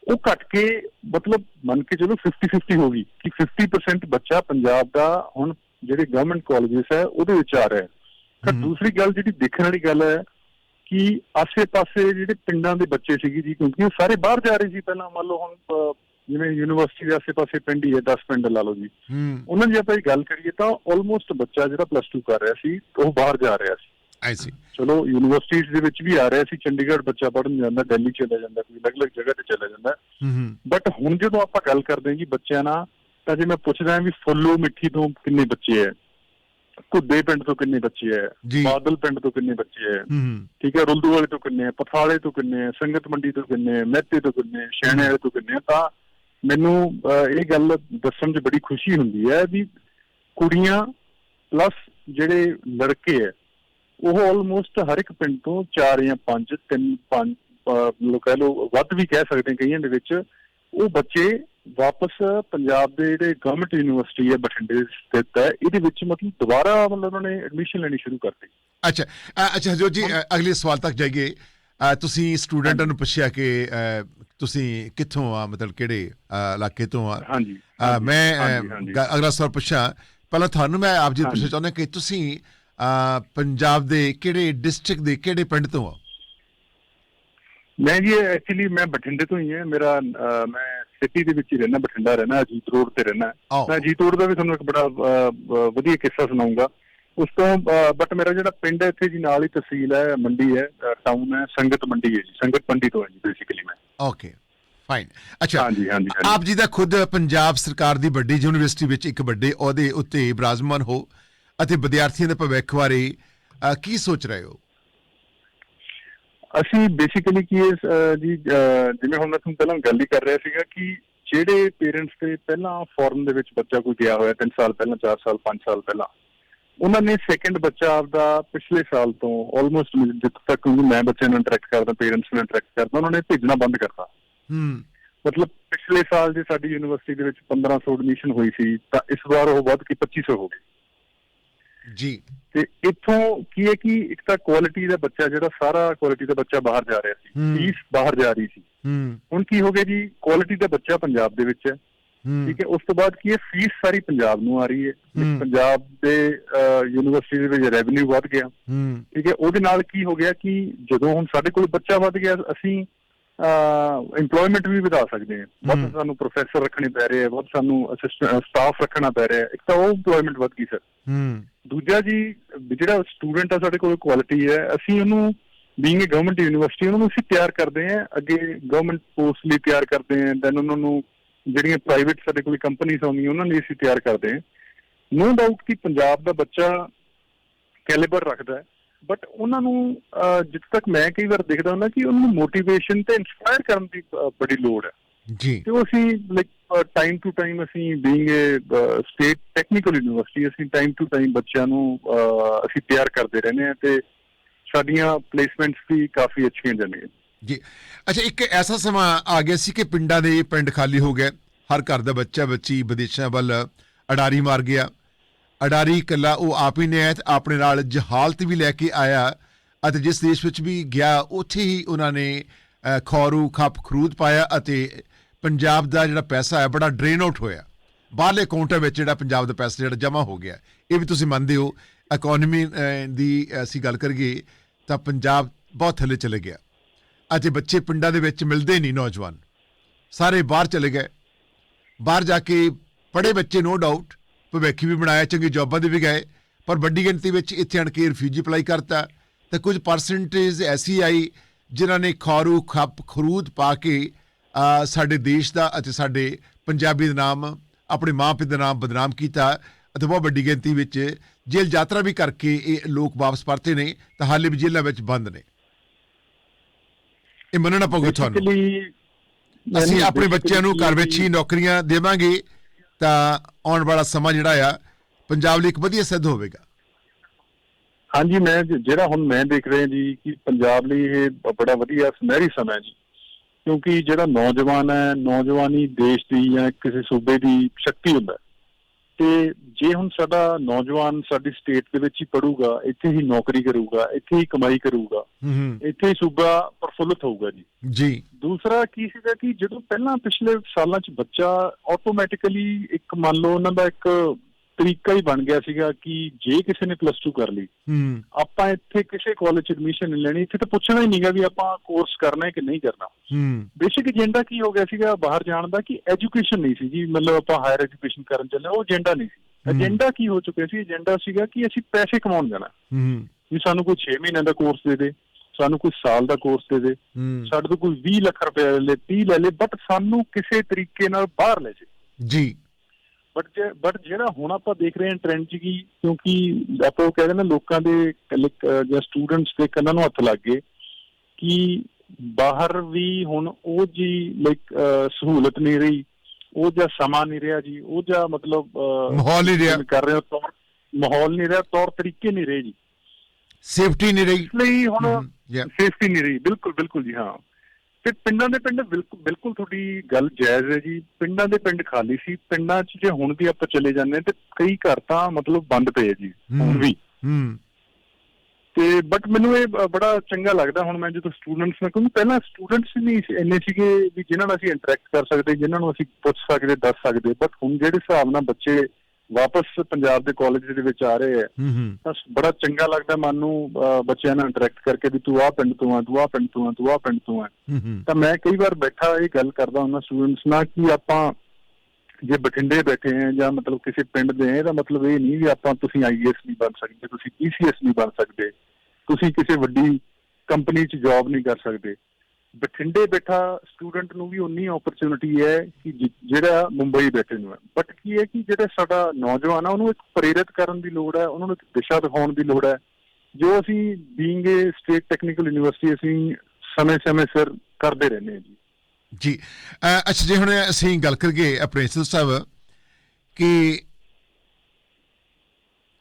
ਉਹ ਘਟ ਕੇ ਮਤਲਬ ਮੰਨ ਕੇ ਚਲੋ 50-50 ਹੋ ਗਈ। ਕਿ 50% ਬੱਚਾ ਪੰਜਾਬ ਦਾ ਹੁਣ ਜਿਹੜੇ ਗਵਰਨਮੈਂਟ ਕਾਲਜਸ ਹੈ ਉਹਦੇ ਵਿੱਚ ਆ ਰਿਹਾ ਹੈ ਤਾਂ। ਦੂਸਰੀ ਗੱਲ ਜਿਹੜੀ ਦੇਖਣ ਵਾਲੀ ਗੱਲ ਹੈ ਕਿ ਆਸੇ-ਪਾਸੇ ਜਿਹੜੇ ਪਿੰਡਾਂ ਦੇ ਬੱਚੇ ਸੀਗੇ ਜੀ ਕਿਉਂਕਿ ਉਹ ਸਾਰੇ ਬਾਹਰ ਜਾ ਰਹੇ ਸੀ ਪਹਿਲਾਂ ਮੰਨ ਲਓ ਹੁਣ ਜਿਵੇਂ ਯੂਨੀਵਰਸਿਟੀ ਦੇ ਆਸੇ-ਪਾਸੇ ਪਿੰਡ ਹੀ ਹੈ 10 ਪਿੰਡ ਲਾ ਲਓ ਜੀ। ਉਹਨਾਂ ਦੀ ਆਪਾਂ ਇਹ ਗੱਲ ਕਰੀਏ ਤਾਂ ਆਲਮੋਸਟ ਬੱਚਾ ਜਿਹੜਾ ਪਲੱਸ 2 ਕਰ ਰਿਹਾ ਸੀ ਉਹ ਬਾਹਰ ਜਾ ਰਿਹਾ ਸੀ। ਆਈ ਸੀ ਚਲੋ ਯੂਨੀਵਰਸਿਟੀਜ਼ ਦੇ ਵਿੱਚ ਵੀ ਆ ਰਿਹਾ ਸੀ ਚੰਡੀਗੜ੍ਹ ਬੱਚਾ ਪੜ੍ਹਨ ਜਾਂਦਾ ਦਿੱਲੀ ਚਲਾ ਜਾਂਦਾ ਕੋਈ ਅਲੱਗ-ਅਲੱਗ ਜਗ੍ਹਾ ਤੇ ਚਲਾ ਜਾਂਦਾ। ਹੂੰ ਹੂੰ ਬਟ ਹੁਣ ਜਦੋਂ ਆਪਾਂ ਗੱਲ ਕਰਦੇ ਹਾਂ ਜੀ ਬੱਚਿਆਂ ਨਾਲ ਤਾਂ ਜੇ ਮੈਂ ਪੁੱਛਦਾ ਹਾਂ ਵੀ ਫੁੱਲੂ ਮਿੱਠੀ ਤੋਂ ਕਿੰਨੇ ਬੱਚੇ ਹੈ? ਘੁੱਦੇ ਪਿੰਡ ਤੋਂ ਕਿੰਨੇ ਬੱਚੇ ਜੀ। ਬਾਦਲ ਪਿੰਡ ਤੋਂ ਕਿੰਨੇ ਬੱਚੇ ਹੈ? ਹੂੰ ਠੀਕ ਹੈ ਰੁਲਦੂ ਵਾਲੇ ਤੋਂ ਕਿੰਨੇ ਹੈ? ਪਥਾਲੇ ਤੋਂ ਕਿੰਨੇ ਹੈ? ਸੰਗਤ ਮੰਡੀ ਤੋਂ ਕਿੰਨੇ ਹੈ? ਮਹਿਤੇ ਤੋਂ ਕਿੰਨੇ ਹੈ? ਸ਼ੈਣੇ ਵਾਲੇ ਤੋਂ ਕਿੰਨੇ ਹੈ? ਤਾਂ ਮੈਨੂੰ ਇਹ ਗੱਲ ਦੱਸਣ 'ਚ ਬੜੀ ਖੁਸ਼ੀ ਹੁੰਦੀ ਹੈ ਵੀ ਕੁੜੀਆਂ ਪਲੱਸ ਜਿਹੜੇ ਲੜਕੇ ਹੈ ਉਹ ਆਲਮੋਸਟ ਹਰ ਇੱਕ ਪਿੰਡ ਤੋਂ 4 ਜਾਂ 5 3 5 ਲੋ ਕਹਿ ਲੋ ਵੱਧ ਵੀ ਕਹਿ ਸਕਦੇ ਕਈਆਂ ਦੇ ਵਿੱਚ ਉਹ ਬੱਚੇ ਵਾਪਸ ਪੰਜਾਬ ਦੇ ਜਿਹੜੇ ਗਵਰਨਮੈਂਟ ਯੂਨੀਵਰਸਿਟੀ ਹੈ ਬਠਿੰਡੇ ਸਥਿਤ ਹੈ ਇਹਦੇ ਵਿੱਚ ਮਤਲਬ ਦੁਬਾਰਾ ਮਤਲਬ ਉਹਨਾਂ ਨੇ ਐਡਮਿਸ਼ਨ ਲੈਣੀ ਸ਼ੁਰੂ ਕਰਤੀ। ਅੱਛਾ ਅ, ਅੱਛਾ ਹਜੋ ਜੀ ਅਗਲੇ ਸਵਾਲ ਤੱਕ ਜਾਈਏ। ਤੁਸੀਂ ਸਟੂਡੈਂਟਾਂ ਨੂੰ ਪੁੱਛਿਆ ਕਿ ਤੁਸੀਂ ਕਿੱਥੋਂ ਆ ਮਤਲਬ ਕਿਹੜੇ ਇਲਾਕੇ ਤੋਂ ਆ? ਹਾਂਜੀ ਮੈਂ ਅਗਲਾ ਸਵਾਲ ਪੁੱਛਾਂ। ਪਹਿਲਾਂ ਤੁਹਾਨੂੰ ਮੈਂ ਆਪ ਜੀ। ਪੁੱਛਣਾ ਚਾਹੁੰਦਾ ਕਿ ਤੁਸੀਂ ਪੰਜਾਬ ਦੇ ਕਿਹੜੇ ਡਿਸਟ੍ਰਿਕਟ ਦੇ ਕਿਹੜੇ ਪਿੰਡ ਤੋਂ ਆ ਮੈਂ ਜੀ ਐਕਚੁਅਲੀ ਮੈਂ ਬਠਿੰਡੇ ਤੋਂ ਹੀ ਹਾਂ। ਮੇਰਾ ਮੈਂ ਸਿਟੀ ਦੇ ਵਿੱਚ ਹੀ ਰਹਿਣਾ ਬਠਿੰਡਾ ਰਹਿਣਾ ਅਜੀਤ ਰੋਡ ਤੇ ਰਹਿਣਾ। ਮੈਂ ਅਜੀਤ ਰੋਡ ਦਾ ਵੀ ਤੁਹਾਨੂੰ ਇੱਕ ਬੜਾ ਵਧੀਆ ਕਿੱਸਾ ਸੁਣਾਉਂਗਾ। ਉਸ ਤੋਂ ਬਟ ਮੇਰਾ ਜਿਹੜਾ ਪਿੰਡ ਹੈ ਇੱਥੇ ਜੀ ਨਾਲ ਹੀ ਤਹਿਸੀਲ ਹੈ ਮੰਡੀ ਹੈ ਟਾਊਨ ਹੈ ਸੰਗਤ ਮੰਡੀ ਹੈ ਜੀ। ਸੰਗਤ ਮੰਡੀ ਤੋਂ ਹੈ ਜੀ ਬੇਸਿਕਲੀ ਮੈਂ। ਓਕੇ ਫਾਈਨ ਅੱਛਾ ਹਾਂਜੀ, ਹਾਂਜੀ। ਆਪ ਜੀ ਦਾ ਖੁਦ ਪੰਜਾਬ ਸਰਕਾਰ ਦੀ ਵੱਡੀ ਯੂਨੀਵਰਸਿਟੀ ਵਿੱਚ ਇੱਕ ਵੱਡੇ ਅਹੁਦੇ ਉੱਤੇ ਬਰਾਜਮਾਨ ਹੋ ਅਤੇ ਵਿਦਿਆਰਥੀਆਂ ਦੇ ਭਵਿੱਖ ਬਾਰੇ ਕੀ ਸੋਚ ਰਹੇ ਹੋ? ਅਸੀਂ ਬੇਸਿਕਲੀ ਕੀ ਹੈ ਅਹ, ਜੀ ਜਿਵੇਂ ਹੁਣ ਮੈਂ ਤੁਹਾਨੂੰ ਪਹਿਲਾਂ ਗੱਲ ਹੀ ਕਰ ਰਿਹਾ ਸੀਗਾ ਕਿ ਜਿਹੜੇ ਪੇਰੈਂਟਸ ਦੇ ਪਹਿਲਾਂ ਫੋਰਨ ਦੇ ਵਿੱਚ ਬੱਚਾ ਕੋਈ ਗਿਆ ਹੋਇਆ 3 ਸਾਲ ਪਹਿਲਾਂ 4 ਸਾਲ 5 ਸਾਲ ਪਹਿਲਾਂ ਉਹਨਾਂ ਨੇ ਸੈਕੰਡ ਬੱਚਾ ਆਪਦਾ ਪਿਛਲੇ ਸਾਲ ਤੋਂ ਆਲਮੋਸਟ ਜਿੱਥੇ ਤੱਕ ਮੈਂ ਬੱਚਿਆਂ ਨਾਲ ਇੰਟਰੈਕਟ ਕਰਦਾ ਪੇਰੈਂਟਸ ਨਾਲ ਇੰਟਰੈਕਟ ਕਰਦਾ ਉਹਨਾਂ ਨੇ ਭੇਜਣਾ ਬੰਦ ਕਰਤਾ। ਹੂੰ। ਮਤਲਬ ਪਿਛਲੇ ਸਾਲ ਜੇ ਸਾਡੀ ਯੂਨੀਵਰਸਿਟੀ ਦੇ ਵਿੱਚ 1500 ਐਡਮਿਸ਼ਨ ਹੋਈ ਸੀ ਤਾਂ ਇਸ ਵਾਰ ਉਹ ਵੱਧ ਕੇ 2500 ਹੋ ਗਈ ਜੀ। ਤੇ ਇੱਥੋਂ ਕੀ ਹੈ ਕਿ ਇੱਕ ਤਾਂ ਕੁਆਲਿਟੀ ਦਾ ਬੱਚਾ ਜਿਹੜਾ ਸਾਰਾ ਕੁਆਲਿਟੀ ਦਾ ਬੱਚਾ ਬਾਹਰ ਜਾ ਰਿਹਾ। ਸੀ ਫੀਸ ਬਾਹਰ ਜਾ ਰਹੀ ਸੀ। ਹੂੰ। ਹੁਣ ਕੀ ਹੋ ਗਿਆ ਜੀ ਕੁਆਲਿਟੀ ਦਾ ਬੱਚਾ ਪੰਜਾਬ ਦੇ ਵਿੱਚ ਹੈ। ਠੀਕ ਹੈ ਉਸ ਤੋਂ ਬਾਅਦ ਕੀ ਹੈ ਫੀਸ ਸਾਰੀ ਪੰਜਾਬ ਨੂੰ ਆ ਰਹੀ ਹੈ। ਪੰਜਾਬ ਦੇ ਯੂਨੀਵਰਸਿਟੀ ਦੇ ਵਿੱਚ ਰੈਵਨਿਊ ਵੱਧ ਗਿਆ। ਠੀਕ ਹੈ ਉਹਦੇ ਨਾਲ ਕੀ ਹੋ ਗਿਆ ਕਿ ਜਦੋਂ ਹੁਣ ਸਾਡੇ ਕੋਲ ਬੱਚਾ ਵੱਧ ਗਿਆ ਅਸੀਂ EMPLOYMENT ਵੀ ਵਧਾ ਸਕਦੇ ਹਾਂ। ਵੱਧ ਸਾਨੂੰ ਪ੍ਰੋਫੈਸਰ ਰੱਖਣੇ ਪੈ ਰਹੇ ਆ ਵੱਧ ਸਾਨੂੰ ਅਸਿਸਟੈਂਟ ਸਟਾਫ ਰੱਖਣਾ ਪੈ ਰਿਹਾ। ਇੱਕ ਤਾਂ ਉਹ EMPLOYMENT ਵੱਧ ਗਈ ਸਰ ਹੂੰ। ਦੂਜਾ ਜੀ ਜਿਹੜਾ ਸਟੂਡੈਂਟ ਆ ਸਾਡੇ ਕੋਲ ਕੁਆਲਿਟੀ ਹੈ। ਅਸੀਂ ਉਹਨੂੰ ਬੀਇੰਗ ਅ ਗਵਰਨਮੈਂਟ ਯੂਨੀਵਰਸਿਟੀ ਉਹਨਾਂ ਨੂੰ ਅਸੀਂ ਤਿਆਰ ਕਰਦੇ ਹਾਂ। ਅੱਗੇ ਗਵਰਨਮੈਂਟ ਪੋਸਟ ਲਈ ਤਿਆਰ ਕਰਦੇ ਹਾਂ। ਦੈਨ ਉਹਨਾਂ ਨੂੰ ਜਿਹੜੀਆਂ ਪ੍ਰਾਈਵੇਟ ਸਾਡੇ ਕੋਲ ਕੰਪਨੀਆਂ ਆਉਂਦੀਆਂ ਉਹਨਾਂ ਲਈ ਅਸੀਂ ਤਿਆਰ ਕਰਦੇ ਹਾਂ। ਨੋ ਡਾਊਟ ਕਿ ਪੰਜਾਬ ਦਾ ਬੱਚਾ ਕੈਲੀਬਰ ਰੱਖਦਾ ਹੈ। ਬਟ ਉਹਨਾਂ ਨੂੰ ਜਿੱਥੇ ਤੱਕ ਮੈਂ ਕਈ ਵਾਰ ਦੇਖਦਾ ਹੁੰਦਾ ਕਿ ਉਹਨਾਂ ਨੂੰ ਮੋਟੀਵੇਸ਼ਨ ਤੇ ਇਨਸਪਾਇਰ ਕਰਨ ਦੀ ਬੜੀ ਲੋੜ ਹੈ। ਜੀ। ਤੇ ਅਸੀਂ ਲਾਈਕ ਟਾਈਮ ਟੂ ਟਾਈਮ ਅਸੀਂ being a state technical university ਅਸੀਂ ਟਾਈਮ ਟੂ ਟਾਈਮ ਬੱਚਿਆਂ ਨੂੰ ਅਸੀਂ ਤਿਆਰ ਕਰਦੇ ਰਹਿੰਦੇ ਹਾਂ ਤੇ ਸਾਡੀਆਂ ਪਲੇਸਮੈਂਟਸ ਵੀ ਕਾਫੀ ਅੱਛੀਆਂ ਜਾਂਦੀਆਂ ਜੀ। ਅੱਛਾ ਇੱਕ ਐਸਾ ਸਮਾਂ ਆ ਗਿਆ ਸੀ ਕਿ ਪਿੰਡਾਂ ਦੇ ਪਿੰਡ ਖਾਲੀ ਹੋ ਗਏ। ਹਰ ਘਰ ਦਾ ਬੱਚਾ ਬੱਚੀ ਵਿਦੇਸ਼ਾਂ ਵੱਲ ਅਡਾਰੀ ਮਾਰ ਗਿਆ। ਅਡਾਰੀ ਇਕੱਲਾ ਉਹ ਆਪ ਹੀ ਨਹੀਂ ਹੈ ਤੇ ਆਪਣੇ ਨਾਲ ਜਹਾਲਤ ਵੀ ਲੈ ਕੇ ਆਇਆ ਅਤੇ ਜਿਸ ਦੇਸ਼ ਵਿੱਚ ਵੀ ਗਿਆ ਉੱਥੇ ਹੀ ਉਹਨਾਂ ਨੇ ਅ, ਖੌਰੂ ਖੱਪ ਖਰੂਦ ਪਾਇਆ ਅਤੇ ਪੰਜਾਬ ਦਾ ਜਿਹੜਾ ਪੈਸਾ ਹੈ ਬੜਾ ਡਰੇਨ ਆਊਟ ਹੋਇਆ। ਬਾਹਰਲੇ ਅਕਾਊਂਟਾਂ ਵਿੱਚ ਜਿਹੜਾ ਪੰਜਾਬ ਦਾ ਪੈਸਾ ਜਿਹੜਾ ਜਮ੍ਹਾਂ ਹੋ ਗਿਆ। ਇਹ ਵੀ ਤੁਸੀਂ ਮੰਨਦੇ ਹੋ ਇਕਨੋਮੀ ਦੀ ਅਸੀਂ ਗੱਲ ਕਰੀਏ ਤਾਂ ਪੰਜਾਬ ਬਹੁਤ ਥੱਲੇ ਚਲੇ ਗਿਆ। ਅਤੇ ਬੱਚੇ ਪਿੰਡਾਂ ਦੇ ਵਿੱਚ ਮਿਲਦੇ ਨਹੀਂ ਨੌਜਵਾਨ। ਸਾਰੇ ਬਾਹਰ ਚਲੇ ਗਏ। ਬਾਹਰ ਜਾ ਕੇ ਪੜ੍ਹੇ ਬੱਚੇ ਨੋ ਡਾਊਟ ਭਵਿੱਖ ਵੀ ਬਣਾਇਆ ਚੰਗੀ ਜੌਬਾਂ ਦੇ ਵੀ ਗਏ ਪਰ ਵੱਡੀ ਗਿਣਤੀ ਵਿੱਚ ਇੱਥੇ ਆਣ ਕੇ ਰਿਫਿਊਜੀ ਅਪਲਾਈ ਕਰਤਾ। ਤੇ ਕੁਝ ਪਰਸੈਂਟੇਜ ਐਸੀ ਆਈ ਜਿਨ੍ਹਾਂ ਨੇ ਖਾਰੂ ਖੱਪ ਖਰੂਦ ਪਾ ਕੇ ਸਾਡੇ ਦੇਸ਼ ਦਾ ਅਤੇ ਸਾਡੇ ਪੰਜਾਬੀ ਦਾ ਨਾਮ ਆਪਣੇ ਮਾਂ ਪਿਓ ਦਾ ਨਾਮ ਬਦਨਾਮ ਕੀਤਾ ਅਤੇ ਬਹੁਤ ਵੱਡੀ ਗਿਣਤੀ ਵਿੱਚ ਜੇਲ੍ਹ ਯਾਤਰਾ ਵੀ ਕਰਕੇ ਇਹ ਲੋਕ ਵਾਪਸ ਪਰਤੇ ਨੇ ਤਾਂ ਹਾਲੇ ਵੀ ਜੇਲ੍ਹਾਂ ਵਿੱਚ ਬੰਦ ਨੇ। ਇਹ ਮੰਨਣਾ ਪਊਗਾ ਤੁਹਾਨੂੰ। ਅਸੀਂ ਆਪਣੇ ਬੱਚਿਆਂ ਨੂੰ ਘਰ ਵਿੱਚ ਹੀ ਨੌਕਰੀਆਂ ਦੇਵਾਂਗੇ ਤਾਂ ਆਉਣ ਵਾਲਾ ਸਮਾਂ ਜਿਹੜਾ ਆ, ਪੰਜਾਬ ਲਈ ਇੱਕ ਵਧੀਆ ਸਿੱਧ ਹੋਵੇਗਾ ਹਾਂਜੀ, ਮੈਂ ਜਿਹੜਾ ਹੁਣ ਮੈਂ ਦੇਖ ਰਿਹਾ ਜੀ ਕਿ ਪੰਜਾਬ ਲਈ ਇਹ ਬੜਾ ਵਧੀਆ ਸੁਨਹਿਰੀ ਸਮਾਂ ਹੈ ਜੀ ਕਿਉਂਕਿ ਜਿਹੜਾ ਨੌਜਵਾਨ ਹੈ, ਨੌਜਵਾਨੀ ਦੇਸ਼ ਦੀ ਜਾਂ ਕਿਸੇ ਸੂਬੇ ਦੀ ਸ਼ਕਤੀ ਹੁੰਦਾ ਹੈ। ਤੇ ਜੇ ਹੁਣ ਸਾਡਾ ਨੌਜਵਾਨ ਸਾਡੀ ਸਟੇਟ ਦੇ ਵਿੱਚ ਹੀ ਪੜੂਗਾ ਇੱਥੇ ਹੀ ਨੌਕਰੀ ਕਰੂਗਾ ਇੱਥੇ ਹੀ ਕਮਾਈ ਕਰੂਗਾ ਇੱਥੇ ਹੀ ਸੂਬਾ ਪ੍ਰਫੁੱਲਤ ਹੋਊਗਾ ਜੀ। ਜੀ। ਦੂਸਰਾ ਕੀ ਸੀਗਾ ਕਿ ਜਦੋਂ ਪਹਿਲਾਂ ਪਿਛਲੇ ਸਾਲਾਂ 'ਚ ਬੱਚਾ ਆਟੋਮੈਟਿਕਲੀ ਇੱਕ ਮੰਨ ਲਓ ਉਹਨਾਂ ਦਾ ਇੱਕ ਤਰੀਕਾ ਹੀ ਬਣ ਗਿਆ ਸੀਗਾ ਕਿ ਜੇ ਕਿਸੇ ਨੇ ਪਲੱਸ 2 ਕਰ ਲਈ ਆਪਾਂ ਇੱਥੇ ਕਿਸੇ ਕਾਲਜ 'ਚ ਐਡਮਿਸ਼ਨ ਨਹੀਂ ਲੈਣੀ ਇੱਥੇ ਤਾਂ ਪੁੱਛਣਾ ਹੀ ਨਹੀਂਗਾ ਵੀ ਆਪਾਂ ਕੋਰਸ ਕਰਨਾ ਹੈ ਕਿ ਨਹੀਂ ਕਰਨਾ। ਬੇਸਿਕ ਏਜੰਡਾ ਕੀ ਹੋ ਗਿਆ ਸੀਗਾ ਬਾਹਰ ਜਾਣ ਦਾ ਕਿ ਐਜੂਕੇਸ਼ਨ ਨਹੀਂ ਸੀ ਜੀ ਮਤਲਬ ਆਪਾਂ ਹਾਇਰ ਐਜੂਕੇਸ਼ਨ ਕਰਨ ਚੱਲੇ ਉਹ ਏਜੰਡਾ ਨਹੀਂ ਸੀ। ਏਜੰਡਾ ਕੀ ਹੋ ਚੁੱਕਿਆ ਸੀ? ਏਜੰਡਾ ਸੀਗਾ ਕਿ ਅਸੀਂ ਪੈਸੇ ਕਮਾਉਣ ਜਾਣਾ। ਵੀ ਸਾਨੂੰ ਕੋਈ 6 ਮਹੀਨਿਆਂ ਦਾ ਕੋਰਸ ਦੇ ਦੇ ਸਾਨੂੰ ਕੋਈ ਸਾਲ ਦਾ ਕੋਰਸ ਦੇ ਦੇ ਸਾਡੇ ਤੋਂ ਕੋਈ 20 ਲੱਖ ਰੁਪਏ ਲੈ ਲੇ 30 ਲੈ ਲੇ ਬਟ ਸਾਨੂੰ ਕਿਸੇ ਤਰੀਕੇ ਨਾਲ ਬਾਹਰ ਲੈ ਜੇ ਜੀ। ਬਟ ਬਟ ਜਿਹੜਾ ਹੁਣ ਆਪਾਂ ਦੇਖ ਰਹੇ ਹਾਂ ਟ੍ਰੈਂਡ ਚ ਕੀ ਕਿਉਂਕਿ ਆਪਾਂ ਕਹਿੰਦੇ ਨਾ ਲੋਕਾਂ ਦੇ ਜਾਂ ਸਟੂਡੈਂਟਸ ਦੇ ਕੰਨਾਂ ਨੂੰ ਹੱਥ ਲੱਗ ਗਏ ਕਿ ਬਾਹਰ ਵੀ ਹੁਣ ਉਹ ਜੀ ਲਾਈਕ ਸਹੂਲਤ ਨਹੀਂ ਰਹੀ ਉਹ ਜਾਂ ਸਮਾਂ ਨਹੀਂ ਰਿਹਾ ਜੀ ਉਹ ਜਾਂ ਮਤਲਬ ਮਾਹੌਲ ਨਹੀਂ ਰਿਹਾ। ਕਰ ਰਹੇ ਹੋ ਤੌਰ ਮਾਹੌਲ ਨਹੀਂ ਰਿਹਾ ਤੌਰ ਤਰੀਕੇ ਨਹੀਂ ਰਹੇ ਜੀ। ਸੇਫਟੀ ਨਹੀਂ ਰਹੀ। ਇਸ ਲਈ ਹੁਣ. ਸੇਫਟੀ ਨਹੀਂ ਰਹੀ। ਬਿਲਕੁਲ ਬਿਲਕੁਲ ਜੀ ਹਾਂ। ਤੇ ਪਿੰਡਾਂ ਦੇ ਪਿੰਡ ਬਿਲਕੁਲ ਬਿਲਕੁਲ ਤੁਹਾਡੀ ਗੱਲ ਜਾਇਜ਼ ਹੈ ਜੀ। ਪਿੰਡਾਂ ਦੇ ਪਿੰਡ ਖਾਲੀ ਸੀ। ਪਿੰਡਾਂ 'ਚ ਜੇ ਹੁਣ ਵੀ ਆਪਾਂ ਚਲੇ ਜਾਂਦੇ ਤੇ ਕਈ ਘਰ ਤਾਂ ਮਤਲਬ ਬੰਦ ਪਏ ਜੀ ਹੁਣ। ਵੀ। ਹੂੰ। ਤੇ ਬਟ ਮੈਨੂੰ ਇਹ ਬੜਾ ਚੰਗਾ ਲੱਗਦਾ ਹੁਣ ਮੈਂ ਜਦੋਂ ਸਟੂਡੈਂਟਸ ਨਾਲ ਕਿਉਂਕਿ ਪਹਿਲਾਂ ਸਟੂਡੈਂਟਸ ਨਹੀਂ ਸੀ- ਇੰਨੇ ਸੀਗੇ ਵੀ ਜਿਨ੍ਹਾਂ ਨਾਲ ਅਸੀਂ ਇੰਟਰੈਕਟ ਕਰ ਸਕਦੇ ਜਿਨ੍ਹਾਂ ਨੂੰ ਅਸੀਂ ਪੁੱਛ ਸਕਦੇ ਦੱਸ ਸਕਦੇ। ਬਟ ਹੁਣ ਜਿਹੜੇ ਹਿਸਾਬ ਨਾਲ ਬੱਚੇ ਵਾਪਸ ਪੰਜਾਬ ਦੇ ਕਾਲਜ ਦੇ ਵਿੱਚ ਆ ਰਹੇ ਆ। ਹੂੰ ਤਾਂ ਬੜਾ ਚੰਗਾ ਲੱਗਦਾ ਮਨ ਨੂੰ ਬੱਚਿਆਂ ਨਾਲ ਇੰਟਰੈਕਟ ਕਰਕੇ ਵੀ ਤੂੰ ਆਹ ਪਿੰਡ ਤੋਂ ਆ ਤੂੰ ਆਹ ਪਿੰਡ ਤੋਂ ਆ ਤੂੰ ਆਹ ਪਿੰਡ ਤੋਂ ਆ। ਤਾਂ ਮੈਂ ਕਈ ਵਾਰ ਬੈਠਾ ਇਹ ਗੱਲ ਕਰਦਾ ਹੁੰਦਾ ਸਟੂਡੈਂਟਸ ਨਾਲ ਕਿ ਆਪਾਂ ਜੇ ਬਠਿੰਡੇ ਬੈਠੇ ਆ ਜਾਂ ਮਤਲਬ ਕਿਸੇ ਪਿੰਡ ਦੇ ਆ ਇਹਦਾ ਮਤਲਬ ਇਹ ਨਹੀਂ ਵੀ ਆਪਾਂ ਤੁਸੀਂ ਆਈਐਸ ਨਹੀਂ ਬਣ ਸਕਦੇ ਤੁਸੀਂ ਪੀਸੀਐਸ ਨਹੀਂ ਬਣ ਸਕਦੇ ਤੁਸੀਂ ਕਿਸੇ ਵੱਡੀ ਕੰਪਨੀ 'ਚ ਜੌਬ ਨਹੀਂ ਕਰ ਸਕਦੇ। ਬਠਿੰਡੇ ਬੈਠਾ ਸਟੂਡੈਂਟ ਨੂੰ ਵੀ ਉਨੀ ਓਪਰਚੁਨਿਟੀ ਹੈ ਕਿ ਜਿਹੜਾ ਮੁੰਬਈ ਬੈਠੇ ਨੂੰ ਹੈ। ਬਟ ਕੀ ਹੈ ਕਿ ਜਿਹੜਾ ਸਾਡਾ ਨੌਜਵਾਨ ਆ, ਉਹਨੂੰ ਇੱਕ ਪ੍ਰੇਰਿਤ ਕਰਨ ਦੀ ਲੋੜ ਹੈ, ਉਹਨਾਂ ਨੂੰ ਇੱਕ ਦਿਸ਼ਾ ਦਿਖਾਉਣ ਦੀ ਲੋੜ ਹੈ। ਜੋ ਅਸੀਂ being a state technical university ਅਸੀਂ ਸਮੇਂ-ਸਮੇਂ ਸਿਰ ਕਰਦੇ ਰਹਿੰਦੇ ਹਾਂ ਜੀ। ਜੀ ਅੱਛਾ ਜੀ, ਹੁਣ ਅਸੀਂ ਗੱਲ ਕਰੀਏ ਅਪਰੇਸ਼ਨ ਸਾਹਿਬ ਕਿ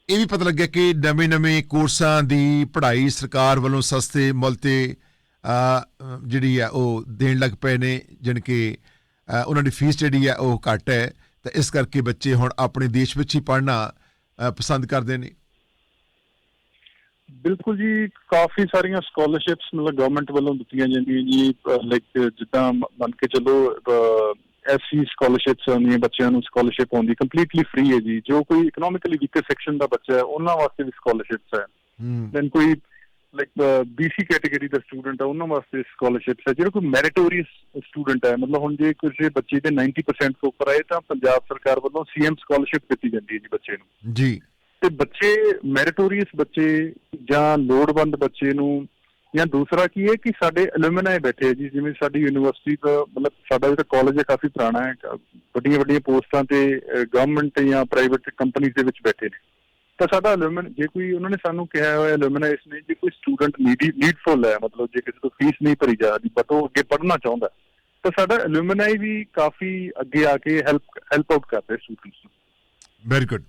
ਇਹ ਵੀ ਪਤਾ ਲੱਗਿਆ ਕਿ ਨਵੇਂ-ਨਵੇਂ ਕੋਰਸਾਂ ਦੀ ਪੜ੍ਹਾਈ ਸਰਕਾਰ ਵੱਲੋਂ ਸਸਤੇ ਮੁੱਲ ਤੇ ਜਿਹੜੀ ਆ ਉਹ ਦੇਣ ਲੱਗ ਪਏ ਨੇ ਜਾਣੀ ਕਿ ਉਹਨਾਂ ਦੀ ਫੀਸ ਜਿਹੜੀ ਆ ਉਹ ਘੱਟ ਹੈ। ਤਾਂ ਇਸ ਕਰਕੇ ਬੱਚੇ ਹੁਣ ਆਪਣੇ ਦੇਸ਼ ਵਿੱਚ ਹੀ ਪੜ੍ਹਨਾ ਪਸੰਦ ਕਰਦੇ ਨੇ। ਬਿਲਕੁਲ ਜੀ ਕਾਫੀ ਸਾਰੀਆਂ ਸਕਾਲਰਸ਼ਿਪਸ ਮਤਲਬ ਗਵਰਨਮੈਂਟ ਵੱਲੋਂ ਦਿੱਤੀਆਂ ਜਾਂਦੀਆਂ ਜੀ ਲਾਈਕ ਜਿੱਦਾਂ ਮੰਨ ਕੇ ਚੱਲੋ ਐਸਸੀ ਸਕਾਲਰਸ਼ਿਪਸ ਆਉਂਦੀਆਂ ਬੱਚਿਆਂ ਨੂੰ ਸਕਾਲਰਸ਼ਿਪ ਆਉਂਦੀ ਕੰਪਲੀਟਲੀ ਫ੍ਰੀ ਹੈ ਜੀ। ਜੋ ਕੋਈ ਇਕਨੋਮਿਕਲੀ ਵੀਕਰ ਸੈਕਸ਼ਨ ਦਾ ਬੱਚਾ ਹੈ ਉਹਨਾਂ ਵਾਸਤੇ ਵੀ ਸਕਾਲਰਸ਼ਿਪਸ ਹੂੰ। ਦੈਨ ਕੋਈ ਲਾਈਕ ਬੀਸੀ ਕੈਟਾਗਰੀ ਦਾ ਸਟੂਡੈਂਟ ਹੈ ਉਹਨਾਂ ਵਾਸਤੇ ਸਕਾਲਰਸ਼ਿਪਸ ਹੈ ਜਿਹੜਾ ਕੋਈ ਮੈਰਿਟੋਰੀਅਸ ਸਟੂਡੈਂਟ ਹੈ ਮਤਲਬ ਹੁਣ ਜੇ ਕਿਸੇ ਬੱਚੇ ਦੇ 90% ਤੋਂ ਉੱਪਰ ਆਏ ਤਾਂ ਪੰਜਾਬ ਸਰਕਾਰ ਵੱਲੋਂ ਸੀਐਮ ਸਕਾਲਰਸ਼ਿਪ ਦਿੱਤੀ ਜਾਂਦੀ ਹੈ ਜੀ ਬੱਚੇ ਨੂੰ। ਜੀ। ਤੇ ਬੱਚੇ ਮੈਰਿਟੋਰੀਅਸ ਬੱਚੇ ਜਾਂ ਲੋੜਵੰਦ ਬੱਚੇ ਨੂੰ ਜਾਂ ਦੂਸਰਾ ਕੀ ਹੈ ਕਿ ਸਾਡੇ ਐਲੂਮਨਾਈ ਬੈਠੇ ਜੀ ਜਿਵੇਂ ਸਾਡੀ ਯੂਨੀਵਰਸਿਟੀ ਦਾ ਮਤਲਬ ਸਾਡਾ ਜਿਹੜਾ ਕਾਲਜ ਹੈ ਕਾਫੀ ਪੁਰਾਣਾ ਹੈ ਵੱਡੀਆਂ ਵੱਡੀਆਂ ਪੋਸਟਾਂ ਤੇ ਗਵਰਨਮੈਂਟ ਜਾਂ ਪ੍ਰਾਈਵੇਟ ਕੰਪਨੀਆਂ ਦੇ ਵਿੱਚ ਬੈਠੇ ਨੇ। ਤਾਂ ਸਾਡਾ ਐਲੂਮਨ ਜੇ ਕੋਈ ਉਹਨਾਂ ਨੇ ਸਾਨੂੰ ਕਿਹਾ ਹੋਇਆ ਐਲੂਮਨਾਈਸ ਨੇ ਜੇ ਕੋਈ ਸਟੂਡੈਂਟ ਨੀਡੀ ਨੀਡਫੁਲ ਹੈ, ਮਤਲਬ ਜੇ ਕਿਸੇ ਤੋਂ ਫੀਸ ਨਹੀਂ ਭਰੀ ਜਾ ਰਹੀ, ਬਟ ਉਹ ਅੱਗੇ ਪੜ੍ਹਨਾ ਚਾਹੁੰਦਾ, ਤਾਂ ਸਾਡਾ ਐਲੂਮਨਾਈ ਵੀ ਕਾਫੀ ਅੱਗੇ ਆ ਕੇ ਹੈਲਪ ਹੈਲਪ ਆਊਟ ਕਰਦੇ ਸਟੂਡੈਂਟਸ ਨੂੰ। ਵੈਰੀ ਗੁੱਡ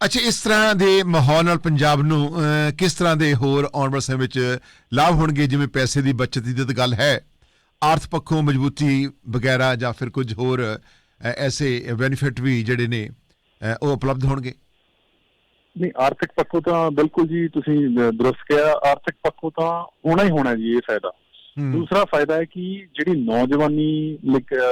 ਅੱਛਾ, ਇਸ ਤਰ੍ਹਾਂ ਦੇ ਮਾਹੌਲ ਨਾਲ ਪੰਜਾਬ ਨੂੰ ਕਿਸ ਤਰ੍ਹਾਂ ਦੇ ਹੋਰ ਆਉਣ ਵਾਲੇ ਸਮੇਂ ਵਿੱਚ ਲਾਭ ਹੋਣਗੇ? ਜਿਵੇਂ ਪੈਸੇ ਦੀ ਬਚਤ ਦੀ ਤਾਂ ਗੱਲ ਹੈ, ਆਰਥ ਪੱਖੋਂ ਮਜ਼ਬੂਤੀ ਵਗੈਰਾ ਜਾਂ ਫਿਰ ਕੁਝ ਹੋਰ ਐਸੇ ਬੈਨੀਫਿਟ ਵੀ ਜਿਹੜੇ ਨੇ ਉਹ ਉਪਲਬਧ ਹੋਣਗੇ? ਨਹੀਂ ਆਰਥਿਕ ਪੱਖੋਂ ਤਾਂ ਬਿਲਕੁਲ ਜੀ ਤੁਸੀਂ ਦਰੁਸਤ ਕਿਹਾ ਆਰਥਿਕ ਪੱਖੋਂ ਤਾਂ ਹੋਣਾ ਹੀ ਹੋਣਾ ਜੀ ਇਹ ਫਾਇਦਾ। ਦੂਸਰਾ ਫਾਇਦਾ ਹੈ ਕਿ ਜਿਹੜੀ ਨੌਜਵਾਨੀ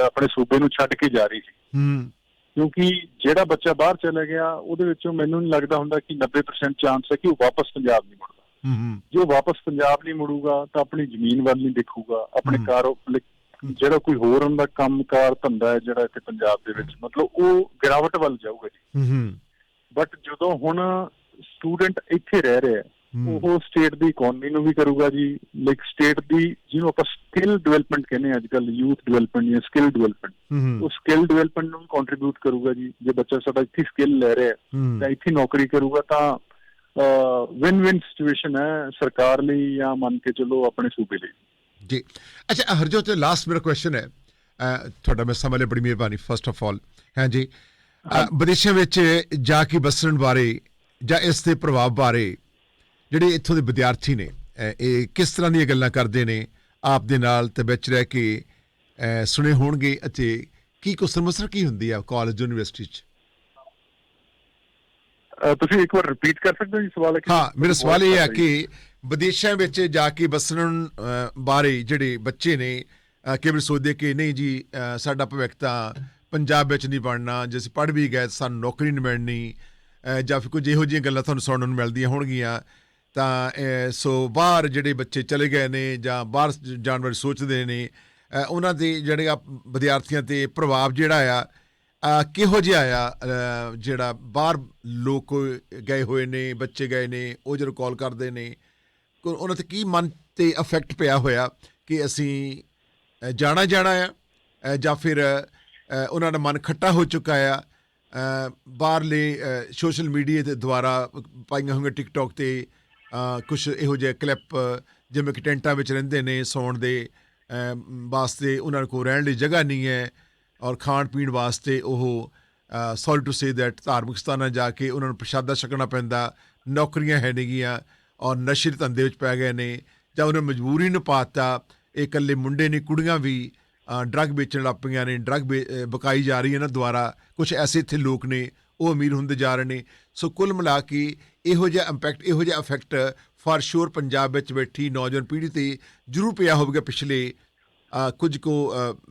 ਆਪਣੇ ਸੂਬੇ ਨੂੰ ਛੱਡ ਕੇ ਜਾ ਰਹੀ ਸੀ। ਹੂੰ। ਕਿਉਂਕਿ ਜਿਹੜਾ ਬੱਚਾ ਬਾਹਰ ਚਲਾ ਗਿਆ ਉਹਦੇ ਵਿੱਚੋਂ ਮੈਨੂੰ ਨਹੀਂ ਲੱਗਦਾ ਹੁੰਦਾ ਕਿ 90% ਚਾਂਸ ਹੈ ਕਿ ਉਹ ਵਾਪਸ ਪੰਜਾਬ ਨਹੀਂ ਮੁੜਦਾ। ਹੂੰ ਹੂੰ। ਜੇ ਉਹ ਵਾਪਸ ਪੰਜਾਬ ਨਹੀਂ ਮੁੜੂਗਾ ਤਾਂ ਆਪਣੀ ਜ਼ਮੀਨ ਵੱਲ ਨਹੀਂ ਦੇਖੂਗਾ ਆਪਣੇ ਹਮ। ਕਾਰੋ like, ਜਿਹੜਾ ਕੋਈ ਹੋਰ ਹੁੰਦਾ ਕੰਮਕਾਰ ਧੰਦਾ ਹੈ ਜਿਹੜਾ ਇੱਥੇ ਪੰਜਾਬ ਦੇ ਵਿੱਚ ਮਤਲਬ ਉਹ ਗਿਰਾਵਟ ਵੱਲ ਜਾਊਗਾ ਜੀ। ਹੂੰ ਹੂੰ। ਬਟ ਜਦੋਂ ਹੁਣ ਸਟੂਡੈਂਟ ਇੱਥੇ ਰਹਿ ਰਿਹਾ। ਉਹ ਸਟੇਟ ਦੀ ਇਕਨੋਮੀ ਨੂੰ ਵੀ ਕਰੂਗਾ ਜੀ। ਲਾਈਕ ਸਟੇਟ ਦੀ ਜਿਹਨੂੰ ਆਪਾਂ ਸਕਿੱਲ ਡਿਵੈਲਪਮੈਂਟ ਕਹਿੰਦੇ ਆ ਅੱਜਕੱਲ ਯੂਥ ਡਿਵੈਲਪਮੈਂਟ ਜਾਂ ਸਕਿੱਲ ਡਿਵੈਲਪਮੈਂਟ ਉਹ ਸਕਿੱਲ ਡਿਵੈਲਪਮੈਂਟ ਨੂੰ ਕੰਟਰੀਬਿਊਟ ਕਰੂਗਾ ਜੀ। ਜੇ ਬੱਚਾ ਸਾਡਾ ਇੱਥੇ ਸਕਿੱਲ ਲੈ ਰਿਹਾ ਤਾਂ ਇੱਥੇ ਨੌਕਰੀ ਕਰੂਗਾ ਤਾਂ ਵਿਨ ਵਿਨ ਸਿਚੁਏਸ਼ਨ ਹੈ ਸਰਕਾਰ ਲਈ ਜਾਂ ਮੰਨ ਕੇ ਚੱਲੋ ਆਪਣੇ ਸੂਬੇ ਲਈ। ਜੀ। ਅੱਛਾ ਹਰਜੋਤ ਲਾਸਟ ਮੇਰਾ ਕੁਐਸਚਨ ਹੈ। ਤੁਹਾਡਾ ਮੈਂ ਸਮਝ ਲਿਆ ਬੜੀ ਮਿਹਰਬਾਨੀ ਫਸਟ ਆਫ ਆਲ ਹਾਂ ਜੀ। ਵਿਦੇਸ਼ਾਂ ਵਿੱਚ ਜਾ ਕੇ ਬਸਣ ਬਾਰੇ ਜਾਂ ਇਸ ਦੇ ਪ੍ਰਭਾਵ ਬਾਰੇ ਜਿਹੜੇ ਇੱਥੋਂ ਦੇ ਵਿਦਿਆਰਥੀ ਨੇ ਇਹ ਕਿਸ ਤਰ੍ਹਾਂ ਦੀਆਂ ਗੱਲਾਂ ਕਰਦੇ ਨੇ ਆਪ ਦੇ ਨਾਲ ਤੇ ਵਿੱਚ ਰਹਿ ਕੇ ਸੁਣੇ ਹੋਣਗੇ ਅਤੇ ਕੀ ਕੁਸਰ ਮਸਰ ਕੀ ਹੁੰਦੀ ਆ ਕਾਲਜ ਯੂਨੀਵਰਸਿਟੀ ਚ? ਤੁਸੀਂ ਇੱਕ ਵਾਰ ਰਿਪੀਟ ਕਰ ਸਕਦੇ ਹੋ ਜੀ ਸਵਾਲ ਹਾਂ ਮੇਰਾ ਸਵਾਲ ਇਹ ਹੈ ਕਿ ਵਿਦੇਸ਼ਾਂ ਵਿੱਚ ਜਾ ਕੇ ਬਸਣ ਬਾਰੇ ਜਿਹੜੇ ਬੱਚੇ ਨੇ ਕਈ ਵਾਰ ਸੋਚਦੇ ਕਿ ਨਹੀਂ ਜੀ ਸਾਡਾ ਭਵਿੱਖ ਤਾਂ ਪੰਜਾਬ ਵਿੱਚ ਨਹੀਂ ਬਣਨਾ, ਜੇ ਅਸੀਂ ਪੜ੍ਹ ਵੀ ਗਏ ਤਾਂ ਸਾਨੂੰ ਨੌਕਰੀ ਨਹੀਂ ਮਿਲਣੀ ਜਾਂ ਫਿਰ ਕੁਝ ਇਹੋ ਜਿਹੀਆਂ ਗੱਲਾਂ ਤੁਹਾਨੂੰ ਸੁਣਨ ਨੂੰ ਮਿਲਦੀਆਂ ਹੋਣਗੀਆਂ, ਤਾਂ ਸੋ ਬਾਹਰ ਜਿਹੜੇ ਬੱਚੇ ਚਲੇ ਗਏ ਨੇ ਜਾਂ ਬਾਹਰ ਜਾਣ ਬਾਰੇ ਸੋਚਦੇ ਨੇ ਉਹਨਾਂ ਦੇ ਜਿਹੜੇ ਆ ਵਿਦਿਆਰਥੀਆਂ ਤੇ ਪ੍ਰਭਾਵ ਜਿਹੜਾ ਆ ਕਿਹੋ ਜਿਹਾ ਆ ਜਿਹੜਾ ਬਾਹਰ ਲੋਕ ਗਏ ਹੋਏ ਨੇ, ਬੱਚੇ ਗਏ ਨੇ, ਉਹ ਜਦੋਂ ਕਾਲ ਕਰਦੇ ਨੇ ਉਹਨਾਂ ਤੇ ਕੀ ਮਨ ਤੇ ਇਫੈਕਟ ਪਿਆ ਹੋਇਆ ਕਿ ਅਸੀਂ ਜਾਣਾ ਜਾਣਾ ਆ ਜਾਂ ਫਿਰ ਉਹਨਾਂ ਦਾ ਮਨ ਖੱਟਾ ਹੋ ਚੁੱਕਾ ਆ। ਬਾਹਰਲੇ ਸੋਸ਼ਲ ਮੀਡੀਆ ਦੇ ਦੁਆਰਾ ਪਾਈਆਂ ਹੋਈਆਂ ਟਿਕਟੌਕ ਤੇ ਕੁਝ ਇਹੋ ਜਿਹੇ ਕਲਿੱਪ, ਜਿਵੇਂ ਕਿ ਟੈਂਟਾਂ ਵਿੱਚ ਰਹਿੰਦੇ ਨੇ ਸੌਣ ਦੇ ਵਾਸਤੇ ਉਹਨਾਂ ਕੋਲ ਰਹਿਣ ਲਈ ਜਗ੍ਹਾ ਨਹੀਂ ਹੈ ਔਰ ਖਾਣ ਪੀਣ ਵਾਸਤੇ ਉਹ ਸੌਰੀ ਟੂ ਸੇ ਦੈਟ ਧਾਰਮਿਕ ਸਥਾਨਾਂ ਜਾ ਕੇ ਉਹਨਾਂ ਨੂੰ ਪ੍ਰਸ਼ਾਦਾ ਛਕਣਾ ਪੈਂਦਾ, ਨੌਕਰੀਆਂ ਹੈ ਨਹੀਂਗੀਆਂ ਔਰ ਨਸ਼ੇ ਦੇ ਧੰਦੇ ਵਿੱਚ ਪੈ ਗਏ ਨੇ ਜਾਂ ਉਹਨਾਂ ਨੂੰ ਮਜਬੂਰੀ ਨੂੰ ਪਾਤਾ, ਇਹ ਇਕੱਲੇ ਮੁੰਡੇ ਨੇ ਕੁੜੀਆਂ ਵੀ ਡਰੱਗ ਵੇਚਣ ਲੱਗ ਪਈਆਂ ਨੇ ਡਰੱਗ ਬਕਾਈ ਜਾ ਰਹੀ ਹੈ ਨਾ ਦੁਆਰਾ ਕੁਝ ਐਸੇ ਇੱਥੇ ਲੋਕ ਨੇ, ਉਹ ਅਮੀਰ ਹੁੰਦੇ ਜਾ ਰਹੇ ਨੇ। ਸੋ ਕੁੱਲ ਮਿਲਾ ਕੇ ਇਹੋ ਜਿਹਾ ਇੰਪੈਕਟ ਇਹੋ ਜਿਹਾ ਇਫੈਕਟ ਫਾਰ ਸ਼ੋਰ ਪੰਜਾਬ ਵਿੱਚ ਬੈਠੀ ਨੌਜਵਾਨ ਪੀੜ੍ਹੀ ਤੇ ਜ਼ਰੂਰ ਪਿਆ ਹੋਵੇਗਾ ਪਿਛਲੇ ਕੁਝ ਕੋ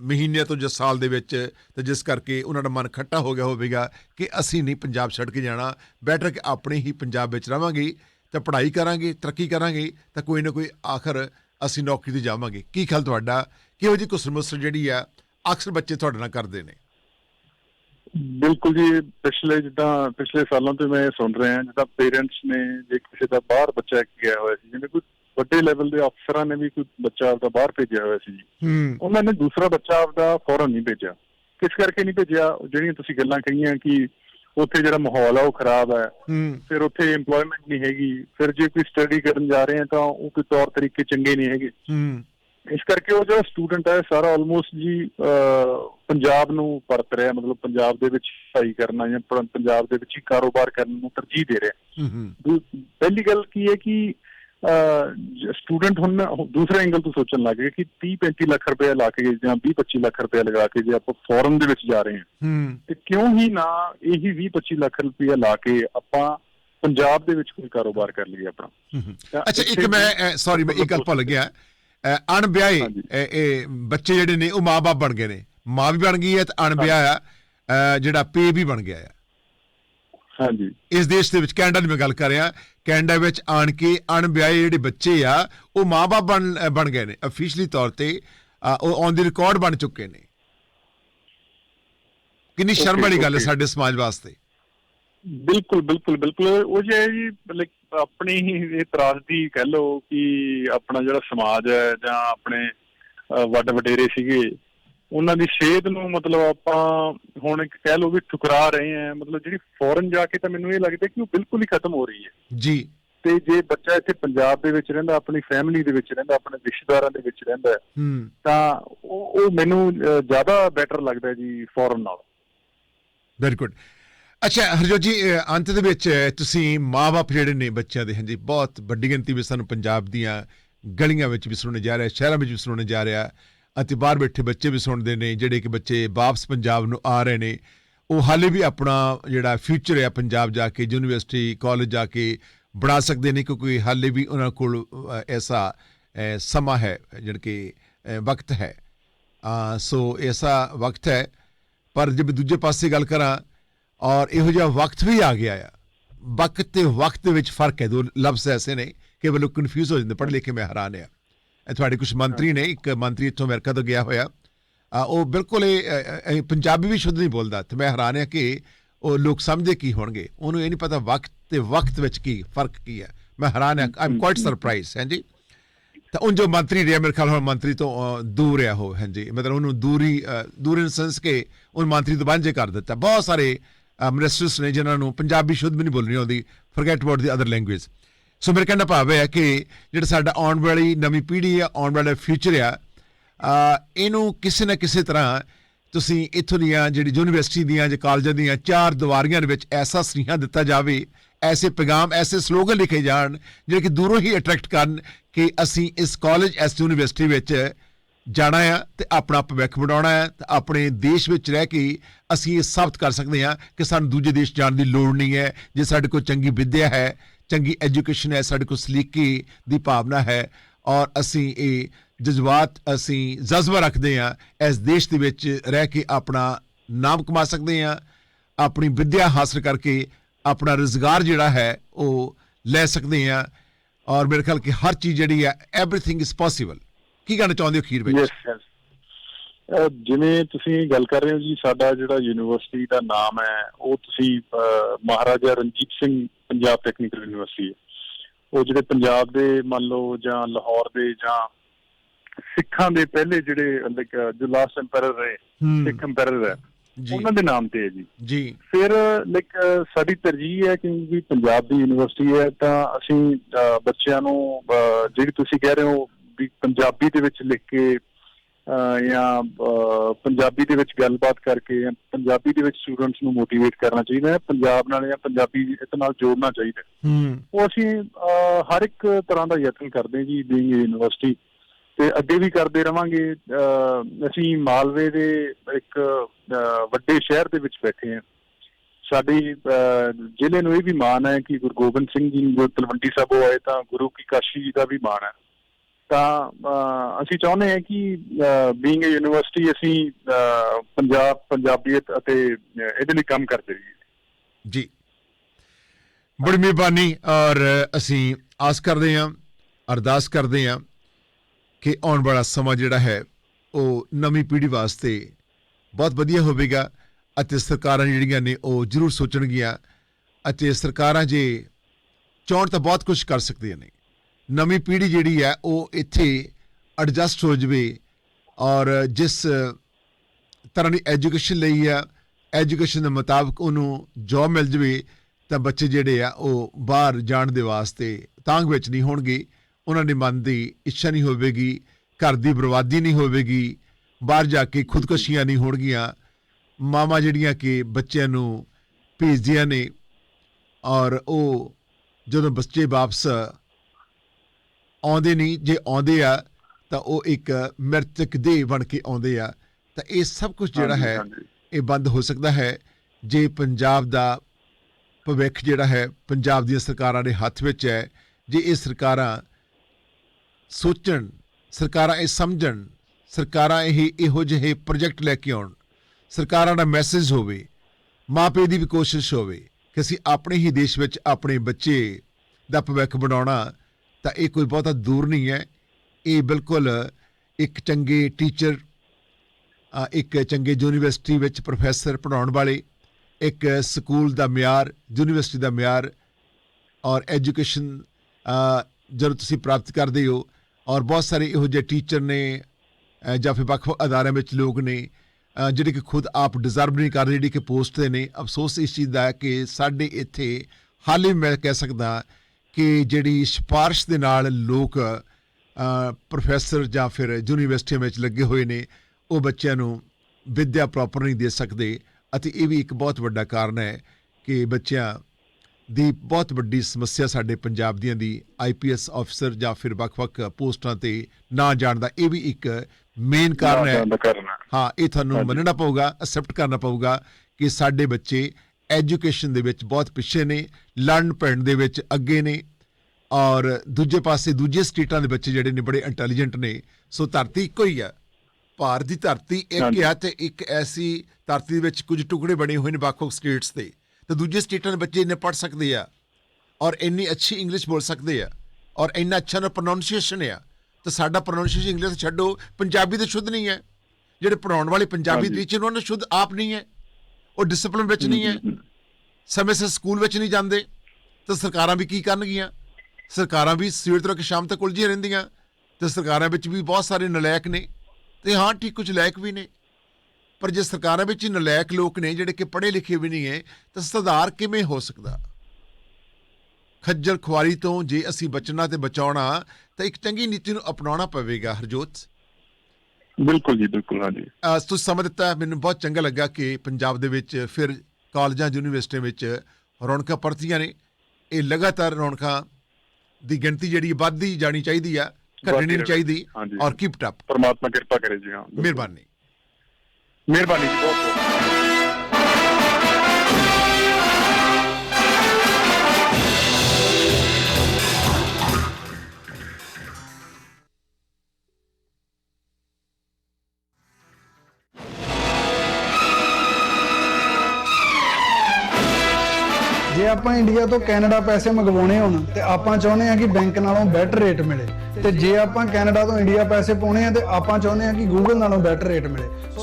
ਮਹੀਨਿਆਂ ਤੋਂ ਜਾਂ ਸਾਲ ਦੇ ਵਿੱਚ। ਤੇ ਜਿਸ ਕਰਕੇ ਉਹਨਾਂ ਦਾ ਮਨ ਖੱਟਾ ਹੋ ਗਿਆ ਹੋਵੇਗਾ ਕਿ ਅਸੀਂ ਨਹੀਂ ਪੰਜਾਬ ਛੱਡ ਕੇ ਜਾਣਾ। ਬੈਟਰ ਕਿ ਆਪਣੇ ਹੀ ਪੰਜਾਬ ਵਿੱਚ ਰਵਾਂਗੇ, ਤੇ ਪੜ੍ਹਾਈ ਕਰਾਂਗੇ, ਤਰੱਕੀ ਕਰਾਂਗੇ, ਤਾਂ ਕੋਈ ਨਾ ਕੋਈ ਆਖਰ ਅਸੀਂ ਨੌਕਰੀ ਤੇ ਜਾਵਾਂਗੇ। ਕੀ ਖਿਆਲ ਤੁਹਾਡਾ? ਕਿਹੋ ਜਿਹੀ ਕੁਸਮਸਰ ਜਿਹੜੀ ਆ ਅਕਸਰ ਬੱਚੇ ਤੁਹਾਡੇ ਨਾਲ ਕਰਦੇ ਨੇ? ਬਿਲਕੁਲ ਜੀ ਪਿਛਲੇ ਜਿੱਦਾਂ ਪਿਛਲੇ ਸਾਲਾਂ ਤੋਂ ਮੈਂ ਸੁਣ ਰਿਹਾ ਜਿੱਦਾਂ ਪੇਰੈਂਟਸ ਨੇ ਜੇ ਕਿਸੇ ਦਾ ਬਾਹਰ ਬੱਚਾ ਗਿਆ ਹੋਇਆ ਸੀ ਜਿਵੇਂ ਕੋਈ ਵੱਡੇ ਲੈਵਲ ਦੇ ਅਫਸਰਾਂ ਨੇ ਵੀ ਕੋਈ ਬੱਚਾ ਆਪਦਾ ਬਾਹਰ ਭੇਜਿਆ ਹੋਇਆ ਸੀ ਜੀ। ਹੂੰ। ਉਹਨਾਂ ਨੇ ਦੂਸਰਾ ਬੱਚਾ ਆਪਦਾ ਫੌਰਨ ਨਹੀਂ ਭੇਜਿਆ। ਕਿਸ ਕਰਕੇ ਨਹੀਂ ਭੇਜਿਆ? ਜਿਹੜੀਆਂ ਤੁਸੀਂ ਗੱਲਾਂ ਕਹੀਆਂ ਕਿ ਉੱਥੇ ਜਿਹੜਾ ਮਾਹੌਲ ਆ ਉਹ ਖਰਾਬ ਹੈ। ਫਿਰ ਉੱਥੇ EMPLOYMENT ਨਹੀਂ ਹੈਗੀ। ਫਿਰ ਜੇ ਕੋਈ ਸਟੱਡੀ ਕਰਨ ਜਾ ਰਹੇ ਆ ਤਾਂ ਉਹ ਕੋਈ ਤੌਰ ਤਰੀਕੇ ਚੰਗੇ ਨਹੀਂ ਹੈਗੇ। ਹੂੰ। ਇਸ ਕਰਕੇ ਉਹ ਜਿਹੜਾ ਸਟੂਡੈਂਟ ਹੈ ਸਾਰਾ ਆਲਮੋਸਟ ਜੀ ਪੰਜਾਬ ਨੂੰ ਪਰਤ ਰਿਹਾ ਮਤਲਬ ਪੰਜਾਬ ਦੇ ਵਿੱਚ ਪੜ੍ਹਾਈ ਕਰਨਾ ਜਾਂ ਪੰਜਾਬ ਦੇ ਵਿੱਚ ਹੀ ਕਾਰੋਬਾਰ ਕਰਨ ਨੂੰ ਤਰਜੀਹ ਦੇ ਰਿਹਾ। ਹੂੰ ਪਹਿਲੀ ਗੱਲ ਕੀ ਹੈ ਕਿ ਸਟੂਡੈਂਟ ਹੁਣ ਦੂਸਰੇ ਐਂਗਲ ਤੋਂ ਸੋਚਣ ਲੱਗ ਗਏ ਕਿ 30 35 ਲੱਖ ਰੁਪਏ ਲਾ ਕੇ ਜਾਂ 20 25 ਲੱਖ ਰੁਪਏ ਲਗਾ ਕੇ ਜੇ ਆਪਾਂ ਫੋਰਨ ਦੇ ਵਿੱਚ ਜਾ ਰਹੇ ਹਾਂ ਹੂੰ। ਤੇ ਕਿਉਂ ਹੀ ਨਾ ਇਹੀ 20 25 ਲੱਖ ਰੁਪਏ ਲਾ ਕੇ ਆਪਾਂ ਪੰਜਾਬ ਦੇ ਵਿੱਚ ਕੋਈ ਕਾਰੋਬਾਰ ਕਰ ਲਈਏ ਆਪਣਾ। ਅੱਛਾ ਇੱਕ ਮੈਂ ਸੌਰੀ ਮੈਂ ਇੱਕ ਗੱਲ ਭੁੱਲ ਗਿਆ। ਅਣਵਿਆਹੇ। ਇਹ ਬੱਚੇ ਜਿਹੜੇ ਨੇ ਉਹ ਮਾਂ-ਬਾਪ ਬਣ ਗਏ ਨੇ। ਮਾਂ ਵੀ ਬਣ ਗਈ ਹੈ ਤੇ ਅਣਵਿਆਹਿਆ ਅ, ਜਿਹੜਾ ਪੇ ਵੀ ਬਣ ਗਿਆ ਹੈ ਹਾਂਜੀ। ਇਸ ਦੇਸ਼ ਦੇ ਵਿੱਚ ਕੈਨੇਡਾ ਦੀ ਮੈਂ ਗੱਲ ਕਰ ਰਿਹਾ। ਕੈਨੇਡਾ ਵਿੱਚ ਆਣ ਕੇ ਅਣਵਿਆਹੇ ਜਿਹੜੇ ਬੱਚੇ ਆ ਉਹ ਮਾਂ-ਬਾਪ ਬਣ ਬਣ ਗਏ ਨੇ। ਅਫੀਸ਼ੀਅਲੀ ਤੌਰ ਤੇ ਉਹ ਔਨ ਦੀ ਰਿਕਾਰਡ ਬਣ ਚੁੱਕੇ ਨੇ। ਕਿੰਨੀ ਸ਼ਰਮ ਵਾਲੀ ਗੱਲ ਹੈ. ਸਾਡੇ ਸਮਾਜ ਵਾਸਤੇ। ਬਿਲਕੁਲ ਬਿਲਕੁਲ ਬਿਲਕੁਲ। ਉਹ ਜੇ ਜੀ ਲਾਈਕ ਆਪਣੀ ਇਹ ਤਰਾਸਦੀ ਕਹਿ ਲਓ ਕਿ ਆਪਣਾ ਜਿਹੜਾ ਸਮਾਜ ਹੈ ਜਾਂ ਆਪਣੇ ਵੱਡ ਵਡੇਰੇ ਸੀਗੇ ਉਹਨਾਂ ਦੀ ਸਿਹਤ ਨੂੰ ਮਤਲਬ ਆਪਾਂ ਹੁਣ ਇੱਕ ਕਹਿ ਲਓ ਵੀ ਠੁਕਰਾ ਰਹੇ ਆ ਮਤਲਬ ਜਿਹੜੀ ਫੋਰਨ ਜਾ ਕੇ ਤਾਂ ਮੈਨੂੰ ਇਹ ਲੱਗਦਾ ਕਿ ਉਹ ਬਿਲਕੁਲ ਹੀ ਖਤਮ ਹੋ ਰਹੀ ਹੈ। ਜੀ। ਤੇ ਜੇ ਬੱਚਾ ਇੱਥੇ ਪੰਜਾਬ ਦੇ ਵਿੱਚ ਰਹਿੰਦਾ ਆਪਣੀ ਫੈਮਿਲੀ ਦੇ ਵਿੱਚ ਰਹਿੰਦਾ ਆਪਣੇ ਰਿਸ਼ਤੇਦਾਰਾਂ ਦੇ ਵਿੱਚ ਰਹਿੰਦਾ ਤਾਂ ਉਹ ਉਹ ਮੈਨੂੰ ਜ਼ਿਆਦਾ ਬੈਟਰ ਲੱਗਦਾ ਜੀ ਫੋਰਨ ਨਾਲ। ਵੈਰੀ ਗੁੱਡ ਅੱਛਾ, ਹਰਜੋਤ ਜੀ ਅੰਤ ਦੇ ਵਿੱਚ ਅਹ ਤੁਸੀਂ ਮਾਪੇ ਜਿਹੜੇ ਨੇ ਬੱਚਿਆਂ ਦੇ, ਹਾਂਜੀ, ਬਹੁਤ ਵੱਡੀ ਗਿਣਤੀ ਵਿੱਚ ਸਾਨੂੰ ਪੰਜਾਬ ਦੀਆਂ ਗਲੀਆਂ ਵਿੱਚ ਵੀ ਸੁਣਨੇ ਜਾ ਰਿਹਾ, ਸ਼ਹਿਰਾਂ ਵਿੱਚ ਵੀ ਸੁਣਨੇ ਜਾ ਰਿਹਾ ਅਤੇ ਬਾਹਰ ਬੈਠੇ ਬੱਚੇ ਵੀ ਸੁਣਦੇ ਨੇ, ਜਿਹੜੇ ਕਿ ਬੱਚੇ ਵਾਪਸ ਪੰਜਾਬ ਨੂੰ ਆ ਰਹੇ ਨੇ। ਉਹ ਹਾਲੇ ਵੀ ਆਪਣਾ ਜਿਹੜਾ ਫਿਊਚਰ ਹੈ ਪੰਜਾਬ ਜਾ ਕੇ, ਯੂਨੀਵਰਸਿਟੀ ਕਾਲਜ ਜਾ ਕੇ ਬਣਾ ਸਕਦੇ ਨੇ ਕਿਉਂਕਿ ਹਾਲੇ ਵੀ ਉਹਨਾਂ ਕੋਲ ਐਸਾ ਸਮਾਂ ਹੈ ਜਿਹੜਾ ਕਿ ਵਕਤ ਹੈ। ਸੋ ਐਸਾ ਵਕਤ ਹੈ। ਪਰ ਜੇ ਮੈਂ ਦੂਜੇ ਪਾਸੇ ਗੱਲ ਕਰਾਂ ਔਰ ਇਹੋ ਜਿਹਾ ਵਕਤ ਵੀ ਆ ਗਿਆ ਆ। ਵਕਤ ਤੇ ਵਕਤ ਵਿੱਚ ਫ਼ਰਕ ਹੈ। ਦੋ ਲਫ਼ਜ਼ ਐਸੇ ਨੇ ਕਿ ਉਹ ਲੋਕ ਕਨਫਿਊਜ਼ ਹੋ ਜਾਂਦੇ ਪੜ੍ਹ ਲਿਖ ਕੇ ਮੈਂ ਹੈਰਾਨ ਆ। ਇਹ ਤੁਹਾਡੇ ਕੁਝ ਮੰਤਰੀ ਨੇ ਇੱਕ ਮੰਤਰੀ ਇੱਥੋਂ ਅਮਰੀਕਾ ਤੋਂ ਗਿਆ ਹੋਇਆ। ਉਹ ਬਿਲਕੁਲ ਇਹ, ਪੰਜਾਬੀ ਵੀ ਸ਼ੁੱਧ ਨਹੀਂ ਬੋਲਦਾ। ਤੇ ਮੈਂ ਹੈਰਾਨ ਆ ਕਿ ਉਹ ਲੋਕ ਸਮਝਦੇ ਕੀ ਹੋਣਗੇ? ਉਹਨੂੰ ਇਹ ਨਹੀਂ ਪਤਾ ਵਕਤ ਤੇ ਵਕਤ ਵਿੱਚ ਕੀ ਫ਼ਰਕ ਕੀ ਹੈ। ਮੈਂ ਹੈਰਾਨ ਆ। ਆਮ ਕੁਆਇਟ ਸਰਪ੍ਰਾਈਜ਼ ਹਾਂਜੀ ਤਾਂ ਉਹ ਜੋ ਮੰਤਰੀ ਰਿਹਾ ਮੇਰੇ ਖਿਆਲ ਹੁਣ ਮੰਤਰੀ ਤੋਂ ਦੂਰ ਰਿਹਾ ਹੋ ਹਾਂਜੀ ਮਤਲਬ ਉਹਨੂੰ ਦੂਰੀ ਅ, ਦੂਰ ਇਨ ਸੈਂਸ ਕਿ ਉਹ ਮੰਤਰੀ ਤੋਂ ਵਾਂਝੇ ਕਰ ਦਿੱਤਾ। ਬਹੁਤ ਸਾਰੇ ਮਨਿਸਟਰਸ ਨੇ ਜਿਨ੍ਹਾਂ ਨੂੰ ਪੰਜਾਬੀ ਸ਼ੁੱਧ ਵੀ ਨਹੀਂ ਬੋਲਣੀ ਆਉਂਦੀ forget about the other language so ਮੇਰੇ ਕਹਿਣ ਦਾ ਭਾਵ ਹੈ ਕਿ ਜਿਹੜਾ ਸਾਡਾ ਆਉਣ ਵਾਲੀ ਨਵੀਂ ਪੀੜ੍ਹੀ ਆ, ਆਉਣ ਵਾਲਾ ਫਿਊਚਰ ਆ ਇਹਨੂੰ ਕਿਸੇ ਨਾ ਕਿਸੇ ਤਰ੍ਹਾਂ ਤੁਸੀਂ ਇੱਥੋਂ ਦੀਆਂ ਜਿਹੜੀ ਯੂਨੀਵਰਸਿਟੀ ਦੀਆਂ ਜਾਂ ਕਾਲਜਾਂ ਦੀਆਂ ਚਾਰ ਦੀਵਾਰੀਆਂ ਦੇ ਵਿੱਚ ਐਸਾ ਸੁਨੇਹਾ ਦਿੱਤਾ ਜਾਵੇ, ਐਸੇ ਪੈਗਾਮ, ਐਸੇ ਸਲੋਗਨ ਲਿਖੇ ਜਾਣ, ਜਿਹੜੇ ਕਿ ਦੂਰੋਂ ਹੀ ਅਟਰੈਕਟ ਕਰਨ ਕਿ ਅਸੀਂ ਇਸ ਕਾਲਜ ਇਸ ਯੂਨੀਵਰਸਿਟੀ ਵਿੱਚ ਜਾਣਾ ਆ ਤੇ ਆਪਣਾ ਭਵਿੱਖ ਬਣਾਉਣਾ ਹੈ ਤੇ ਆਪਣੇ ਦੇਸ਼ ਵਿੱਚ ਰਹਿ ਕੇ ਅਸੀਂ ਇਹ ਸਾਬਤ ਕਰ ਸਕਦੇ ਹਾਂ ਕਿ ਸਾਨੂੰ ਦੂਜੇ ਦੇਸ਼ ਜਾਣ ਦੀ ਲੋੜ ਨਹੀਂ ਹੈ, ਜੇ ਸਾਡੇ ਕੋਲ ਚੰਗੀ ਵਿੱਦਿਆ ਹੈ, ਚੰਗੀ ਐਜੂਕੇਸ਼ਨ ਹੈ, ਸਾਡੇ ਕੋਲ ਸਲੀਕੀ ਦੀ ਭਾਵਨਾ ਹੈ ਔਰ ਅਸੀਂ ਇਹ ਜਜ਼ਬਾਤ ਅਸੀਂ ਜਜ਼ਬਾ ਰੱਖਦੇ ਹਾਂ, ਇਸ ਦੇਸ਼ ਦੇ ਵਿੱਚ ਰਹਿ ਕੇ ਆਪਣਾ ਨਾਮ ਕਮਾ ਸਕਦੇ ਹਾਂ, ਆਪਣੀ ਵਿੱਦਿਆ ਹਾਸਲ ਕਰਕੇ ਆਪਣਾ ਰੋਜ਼ਗਾਰ ਜਿਹੜਾ ਹੈ ਉਹ ਲੈ ਸਕਦੇ ਹਾਂ ਔਰ ਮੇਰੇ ਖਿਆਲ ਕਿ ਹਰ ਚੀਜ਼ ਜਿਹੜੀ ਹੈ ਐਵਰੀਥਿੰਗ ਇਜ਼ ਪੋਸੀਬਲ ਕੀ ਕਹਿਣਾ ਚਾਹੁੰਦੇ ਹੋ ਅਖੀਰ ਵਿੱਚ? ਯੈਸ ਜਿਵੇਂ ਤੁਸੀਂ ਗੱਲ ਕਰ ਰਹੇ ਹੋ ਜੀ ਸਾਡਾ ਜਿਹੜਾ ਯੂਨੀਵਰਸਿਟੀ ਦਾ ਨਾਮ ਹੈ ਉਹ ਤੁਸੀਂ ਮਹਾਰਾਜਾ ਰਣਜੀਤ ਸਿੰਘ ਪੰਜਾਬ ਟੈਕਨੀਕਲ ਯੂਨੀਵਰਸਿਟੀ ਹੈ। ਉਹ ਜਿਹੜੇ ਪੰਜਾਬ ਦੇ ਮੰਨ ਲਓ ਜਾਂ ਲਾਹੌਰ ਦੇ ਜਾਂ ਸਿੱਖਾਂ ਦੇ ਪਹਿਲੇ ਜਿਹੜੇ ਲਾਈਕ ਜੋ ਲਾਸਟ ਐਮਪਾਇਰ ਰਹੇ। ਸਿੱਖ ਐਮਪਾਇਰ ਹੈ ਉਹਨਾਂ ਦੇ ਨਾਮ ਤੇ ਹੈ ਜੀ। ਜੀ। ਫਿਰ ਲਾਈਕ ਸਾਡੀ ਤਰਜੀਹ ਹੈ ਕਿ ਵੀ ਪੰਜਾਬ ਦੀ ਯੂਨੀਵਰਸਿਟੀ ਹੈ ਤਾਂ ਅਸੀਂ ਬੱਚਿਆਂ ਨੂੰ ਜਿਹੜੀ ਤੁਸੀਂ ਕਹਿ ਰਹੇ ਹੋ ਵੀ ਪੰਜਾਬੀ ਦੇ ਵਿੱਚ ਲਿਖ ਕੇ ਜਾਂ ਪੰਜਾਬੀ ਦੇ ਵਿੱਚ ਗੱਲਬਾਤ ਕਰਕੇ ਜਾਂ ਪੰਜਾਬੀ ਦੇ ਵਿੱਚ ਸਟੂਡੈਂਟਸ ਨੂੰ ਮੋਟੀਵੇਟ ਕਰਨਾ ਚਾਹੀਦਾ ਹੈ ਪੰਜਾਬ ਨਾਲ ਜਾਂ ਪੰਜਾਬੀ ਇਸ ਨਾਲ ਜੋੜਨਾ ਚਾਹੀਦਾ ਹੈ। ਹੂੰ। ਉਹ ਅਸੀਂ ਹਰ ਇੱਕ ਤਰ੍ਹਾਂ ਦਾ ਯਤਨ ਕਰਦੇ ਹਾਂ ਜੀ ਬੀਇੰਗ ਯੂਨੀਵਰਸਿਟੀ ਤੇ ਅੱਗੇ ਵੀ ਕਰਦੇ ਰਵਾਂਗੇ ਅਸੀਂ ਮਾਲਵੇ ਦੇ ਇੱਕ ਵੱਡੇ ਸ਼ਹਿਰ ਦੇ ਵਿੱਚ ਬੈਠੇ ਹਾਂ। ਸਾਡੀ ਜ਼ਿਲ੍ਹੇ ਨੂੰ ਇਹ ਵੀ ਮਾਣ ਹੈ ਕਿ ਗੁਰੂ ਗੋਬਿੰਦ ਸਿੰਘ ਜੀ ਜੋ ਤਲਵੰਡੀ ਸਾਬੋ ਆਏ ਤਾਂ ਗੁਰੂ ਕੀ ਕਾਸ਼ੀ ਜੀ ਦਾ ਵੀ ਮਾਣ ਹੈ। ਤਾਂ ਅਸੀਂ ਚਾਹੁੰਦੇ ਹਾਂ ਕਿ ਬੀਇੰਗ ਅ ਯੂਨੀਵਰਸਿਟੀ ਅਸੀਂ ਪੰਜਾਬ, ਪੰਜਾਬੀਅਤ ਅਤੇ ਇਹਦੇ ਲਈ ਕੰਮ ਕਰਦੇ ਰਹੀਏ ਜੀ। ਬੜੀ ਮਿਹਰਬਾਨੀ, ਔਰ ਅਸੀਂ ਆਸ ਕਰਦੇ ਹਾਂ, ਅਰਦਾਸ ਕਰਦੇ ਹਾਂ ਕਿ ਆਉਣ ਵਾਲਾ ਸਮਾਂ ਜਿਹੜਾ ਹੈ, ਉਹ ਨਵੀਂ ਪੀੜ੍ਹੀ ਵਾਸਤੇ ਬਹੁਤ ਵਧੀਆ ਹੋਵੇਗਾ ਅਤੇ ਸਰਕਾਰਾਂ ਜਿਹੜੀਆਂ ਨੇ, ਉਹ ਜ਼ਰੂਰ ਸੋਚਣਗੀਆਂ ਅਤੇ ਸਰਕਾਰਾਂ ਜੇ ਚਾਹੁਣ ਤਾਂ ਬਹੁਤ ਕੁਝ ਕਰ ਸਕਦੀਆਂ ਨੇ। ਨਵੀਂ ਪੀੜ੍ਹੀ ਜਿਹੜੀ ਹੈ, ਉਹ ਇੱਥੇ ਐਡਜਸਟ ਹੋ ਜਵੇ ਔਰ ਜਿਸ ਤਰ੍ਹਾਂ ਦੀ ਐਜੂਕੇਸ਼ਨ ਲਈ ਆ ਐਜੂਕੇਸ਼ਨ ਦੇ ਮੁਤਾਬਕ ਉਹਨੂੰ ਜੌਬ ਮਿਲ ਜਵੇ, ਤਾਂ ਬੱਚੇ ਜਿਹੜੇ ਆ, ਉਹ ਬਾਹਰ ਜਾਣ ਦੇ ਵਾਸਤੇ ਤਾਂਗ ਵਿੱਚ ਨਹੀਂ ਹੋਣਗੇ। ਉਹਨਾਂ ਦੇ ਮਨ ਦੀ ਇੱਛਾ ਨਹੀਂ ਹੋਵੇਗੀ, ਘਰ ਦੀ ਬਰਬਾਦੀ ਨਹੀਂ ਹੋਵੇਗੀ, ਬਾਹਰ ਜਾ ਕੇ ਖੁਦਕੁਸ਼ੀਆਂ ਨਹੀਂ ਹੋਣਗੀਆਂ। ਮਾਮਾ ਜਿਹੜੀਆਂ ਕਿ ਬੱਚਿਆਂ ਨੂੰ ਭੇਜਦੀਆਂ ਨੇ ਔਰ ਉਹ ਜਦੋਂ ਬੱਚੇ ਵਾਪਸ ਆਉਂਦੇ ਨਹੀਂ ਜੇ ਆਉਂਦੇ ਆ ਤਾਂ ਉਹ ਇੱਕ ਮਰਤਕ ਦੇਹ ਬਣ ਕੇ ਆਉਂਦੇ ਆ ਤਾਂ ਇਹ ਸਭ ਕੁਝ ਜਿਹੜਾ ਹੈ। ਇਹ ਬੰਦ ਹੋ ਸਕਦਾ ਹੈ ਜੇ ਪੰਜਾਬ ਦਾ ਭਵਿੱਖ ਜਿਹੜਾ ਹੈ ਪੰਜਾਬ ਦੀਆਂ ਸਰਕਾਰਾਂ ਦੇ ਹੱਥ ਵਿੱਚ ਹੈ ਜੇ ਇਹ ਸਰਕਾਰਾਂ ਸੋਚਣ ਸਰਕਾਰਾਂ ਇਹ ਸਮਝਣ ਸਰਕਾਰਾਂ ਇਹ ਇਹੋ ਜਿਹੇ ਪ੍ਰੋਜੈਕਟ ਲੈ ਕੇ ਆਉਣ ਸਰਕਾਰਾਂ ਦਾ ਮੈਸੇਜ ਹੋਵੇ ਮਾਪੇ ਦੀ ਵੀ ਕੋਸ਼ਿਸ਼ ਹੋਵੇ ਕਿ ਅਸੀਂ ਆਪਣੇ ਹੀ ਦੇਸ਼ ਵਿੱਚ ਆਪਣੇ ਬੱਚੇ ਦਾ ਭਵਿੱਖ ਬਣਾਉਣਾ ਤਾਂ ਇਹ ਕੋਈ ਬਹੁਤਾ ਦੂਰ ਨਹੀਂ ਹੈ। ਇਹ ਬਿਲਕੁਲ ਇੱਕ ਚੰਗੇ ਟੀਚਰ ਇੱਕ ਚੰਗੇ ਯੂਨੀਵਰਸਿਟੀ ਵਿੱਚ ਪ੍ਰੋਫੈਸਰ ਪੜ੍ਹਾਉਣ ਵਾਲੇ, ਇੱਕ ਸਕੂਲ ਦਾ ਮਿਆਰ ਯੂਨੀਵਰਸਿਟੀ ਦਾ ਮਿਆਰ ਔਰ ਐਜੂਕੇਸ਼ਨ ਜਦੋਂ ਤੁਸੀਂ ਪ੍ਰਾਪਤ ਕਰਦੇ ਹੋ ਔਰ ਬਹੁਤ ਸਾਰੇ ਇਹੋ ਜਿਹੇ ਟੀਚਰ ਨੇ ਜਾਂ ਫਿਰ ਵੱਖ ਵੱਖ ਅਦਾਰਿਆਂ ਵਿੱਚ ਲੋਕ ਨੇ ਜਿਹੜੇ ਕਿ ਖੁਦ ਆਪ ਡਿਜ਼ਰਵ ਨਹੀਂ ਕਰਦੇ, ਜਿਹੜੀ ਕਿ ਪੋਸਟ ਤੇ ਨੇ। ਅਫਸੋਸ ਇਸ ਚੀਜ਼ ਦਾ ਹੈ ਕਿ ਸਾਡੇ ਇੱਥੇ ਹਾਲੇ ਮੈਂ ਕਹਿ ਸਕਦਾ ਕਿ ਜਿਹੜੀ ਸਿਫਾਰਿਸ਼ ਦੇ ਨਾਲ ਲੋਕ ਪ੍ਰੋਫੈਸਰ ਜਾਂ ਫਿਰ ਯੂਨੀਵਰਸਿਟੀਆਂ ਵਿੱਚ ਲੱਗੇ ਹੋਏ ਨੇ ਉਹ ਬੱਚਿਆਂ ਨੂੰ ਵਿੱਦਿਆ ਪ੍ਰੋਪਰ ਨਹੀਂ ਦੇ ਸਕਦੇ ਅਤੇ ਇਹ ਵੀ ਇੱਕ ਬਹੁਤ ਵੱਡਾ ਕਾਰਨ ਹੈ ਕਿ ਬੱਚਿਆਂ ਦੀ ਬਹੁਤ ਵੱਡੀ ਸਮੱਸਿਆ ਸਾਡੇ ਪੰਜਾਬ ਦੀਆਂ ਦੀ ਆਈਪੀਐਸ ਅਫਸਰ ਜਾਂ ਫਿਰ ਵੱਖ-ਵੱਖ ਪੋਸਟਾਂ ਤੇ ਨਾ ਜਾਣ ਦਾ ਇਹ ਵੀ ਇੱਕ ਮੇਨ ਕਾਰਨ ਹੈ ਹਾਂ ਇਹ ਤੁਹਾਨੂੰ। ਮੰਨਣਾ ਪਊਗਾ ਅਸੈਪਟ ਕਰਨਾ ਪਊਗਾ ਕਿ ਸਾਡੇ ਬੱਚੇ ਐਜੂਕੇਸ਼ਨ ਦੇ ਵਿੱਚ ਬਹੁਤ ਪਿੱਛੇ ਨੇ ਲਰਨ ਪੜ੍ਹਨ ਦੇ ਵਿੱਚ ਅੱਗੇ ਨੇ ਔਰ ਦੂਜੇ ਪਾਸੇ ਦੂਜੇ ਸਟੇਟਾਂ ਦੇ ਬੱਚੇ ਜਿਹੜੇ ਨੇ ਬੜੇ ਇੰਟੈਲੀਜੈਂਟ ਨੇ। ਸੋ ਧਰਤੀ ਇੱਕੋ ਹੀ ਆ। ਭਾਰਤ ਦੀ ਧਰਤੀ ਇੱਕ। ਆ ਤੇ ਇੱਕ ਐਸੀ ਧਰਤੀ ਦੇ ਵਿੱਚ ਕੁਝ ਟੁਕੜੇ ਬਣੇ ਹੋਏ ਨੇ ਵੱਖ-ਵੱਖ ਸਟੇਟਸ ਤੇ। ਤੇ ਦੂਜੇ ਸਟੇਟਾਂ ਦੇ ਬੱਚੇ ਇਹਨੇ ਪੜ੍ਹ ਸਕਦੇ ਆ ਔਰ ਇੰਨੀ ਅੱਛੀ ਇੰਗਲਿਸ਼ ਬੋਲ ਸਕਦੇ ਆ ਔਰ ਇੰਨਾ ਅੱਛਾ ਨਾ ਪ੍ਰੋਨਾਂਸੀਏਸ਼ਨ ਆ। ਤੇ ਸਾਡਾ ਪ੍ਰੋਨਾਂਸੀਏਸ਼ਨ ਇੰਗਲਿਸ਼ ਛੱਡੋ ਪੰਜਾਬੀ ਤੇ ਸ਼ੁੱਧ ਨਹੀਂ ਹੈ। ਜਿਹੜੇ ਪੜਾਉਣ ਵਾਲੇ ਪੰਜਾਬੀ ਹਾਂਜੀ। ਟੀਚਰ ਉਹਨਾਂ ਨੂੰ ਸ਼ੁੱਧ ਆਪ ਨਹੀਂ ਹੈ। ਉਹ ਡਿਸਪਲਿਨ ਵਿੱਚ ਨਹੀਂ ਹੈ। ਸਮੇਂ ਸਿਰ ਸਕੂਲ ਵਿੱਚ ਨਹੀਂ ਜਾਂਦੇ ਤਾਂ ਸਰਕਾਰਾਂ ਵੀ ਕੀ ਕਰਨਗੀਆਂ? ਸਰਕਾਰਾਂ ਵੀ ਸਵੇਰ ਤੋਂ ਸ਼ਾਮ ਤੱਕ ਉਲਝੀਆਂ ਰਹਿੰਦੀਆਂ ਤੇ ਸਰਕਾਰਾਂ ਵਿੱਚ ਵੀ ਬਹੁਤ ਸਾਰੇ ਨਲਾਇਕ ਨੇ ਤੇ ਹਾਂ ਠੀਕ ਕੁਝ ਲਾਇਕ ਵੀ ਨੇ। ਪਰ ਜੇ ਸਰਕਾਰਾਂ ਵਿੱਚ ਹੀ ਨਲਾਇਕ ਲੋਕ ਨੇ ਜਿਹੜੇ ਕਿ ਪੜ੍ਹੇ ਲਿਖੇ ਵੀ ਨਹੀਂ ਹੈ ਤਾਂ ਸੁਧਾਰ ਕਿਵੇਂ ਹੋ ਸਕਦਾ? ਖੱਜਲ ਖੁਆਰੀ ਤੋਂ ਜੇ ਅਸੀਂ ਬਚਣਾ ਤੇ ਬਚਾਉਣਾ ਤਾਂ ਇੱਕ ਚੰਗੀ ਨੀਤੀ ਨੂੰ ਅਪਣਾਉਣਾ ਪਵੇਗਾ ਹਰਜੋਤ। ਬਿਲਕੁਲ ਜੀ ਬਿਲਕੁਲ ਹਾਂਜੀ ਤੁਸੀਂ ਸਮਾਂ ਦਿੱਤਾ ਮੈਨੂੰ ਬਹੁਤ ਚੰਗਾ ਲੱਗਾ ਕਿ ਪੰਜਾਬ ਦੇ ਵਿੱਚ ਫਿਰ ਕਾਲਜਾਂ ਯੂਨੀਵਰਸਿਟੀਆਂ ਵਿੱਚ ਰੌਣਕਾਂ ਪਰਤੀਆਂ ਨੇ ਇਹ ਲਗਾਤਾਰ ਰੌਣਕਾਂ ਦੀ ਗਿਣਤੀ ਜਿਹੜੀ ਵੱਧਦੀ ਜਾਣੀ ਚਾਹੀਦੀ ਆ ਘਟਣੀ ਨਹੀਂ। ਚਾਹੀਦੀ। ਔਰ ਕੀਪ ਇਟ ਅਪ ਪਰਮਾਤਮਾ ਕਿਰਪਾ ਕਰੇ ਜੀ ਹਾਂ। ਮਿਹਰਬਾਨੀ ਮਿਹਰਬਾਨੀ ਬਹੁਤ ਬਹੁਤ ਆਪਾਂ ਇੰਡੀਆ ਤੋਂ ਕੈਨੇਡਾ ਪੈਸੇ ਮੰਗਵਾਉਣੇ ਹੋਣ ਤੇ ਆਪਾਂ ਚਾਹੁੰਦੇ ਆ ਕਿ ਬੈਂਕ ਨਾਲੋਂ ਬੈਟਰ ਰੇਟ ਮਿਲੇ। ਤੇ ਜੇ ਆਪਾਂ ਕੈਨੇਡਾ ਤੋਂ ਇੰਡੀਆ ਪੈਸੇ ਪਾਉਣੇ ਆ ਤੇ ਆਪਾਂ ਚਾਹੁੰਦੇ ਆ ਕਿ ਗੂਗਲ ਨਾਲੋਂ ਬੈਟਰ ਰੇਟ ਮਿਲੇ।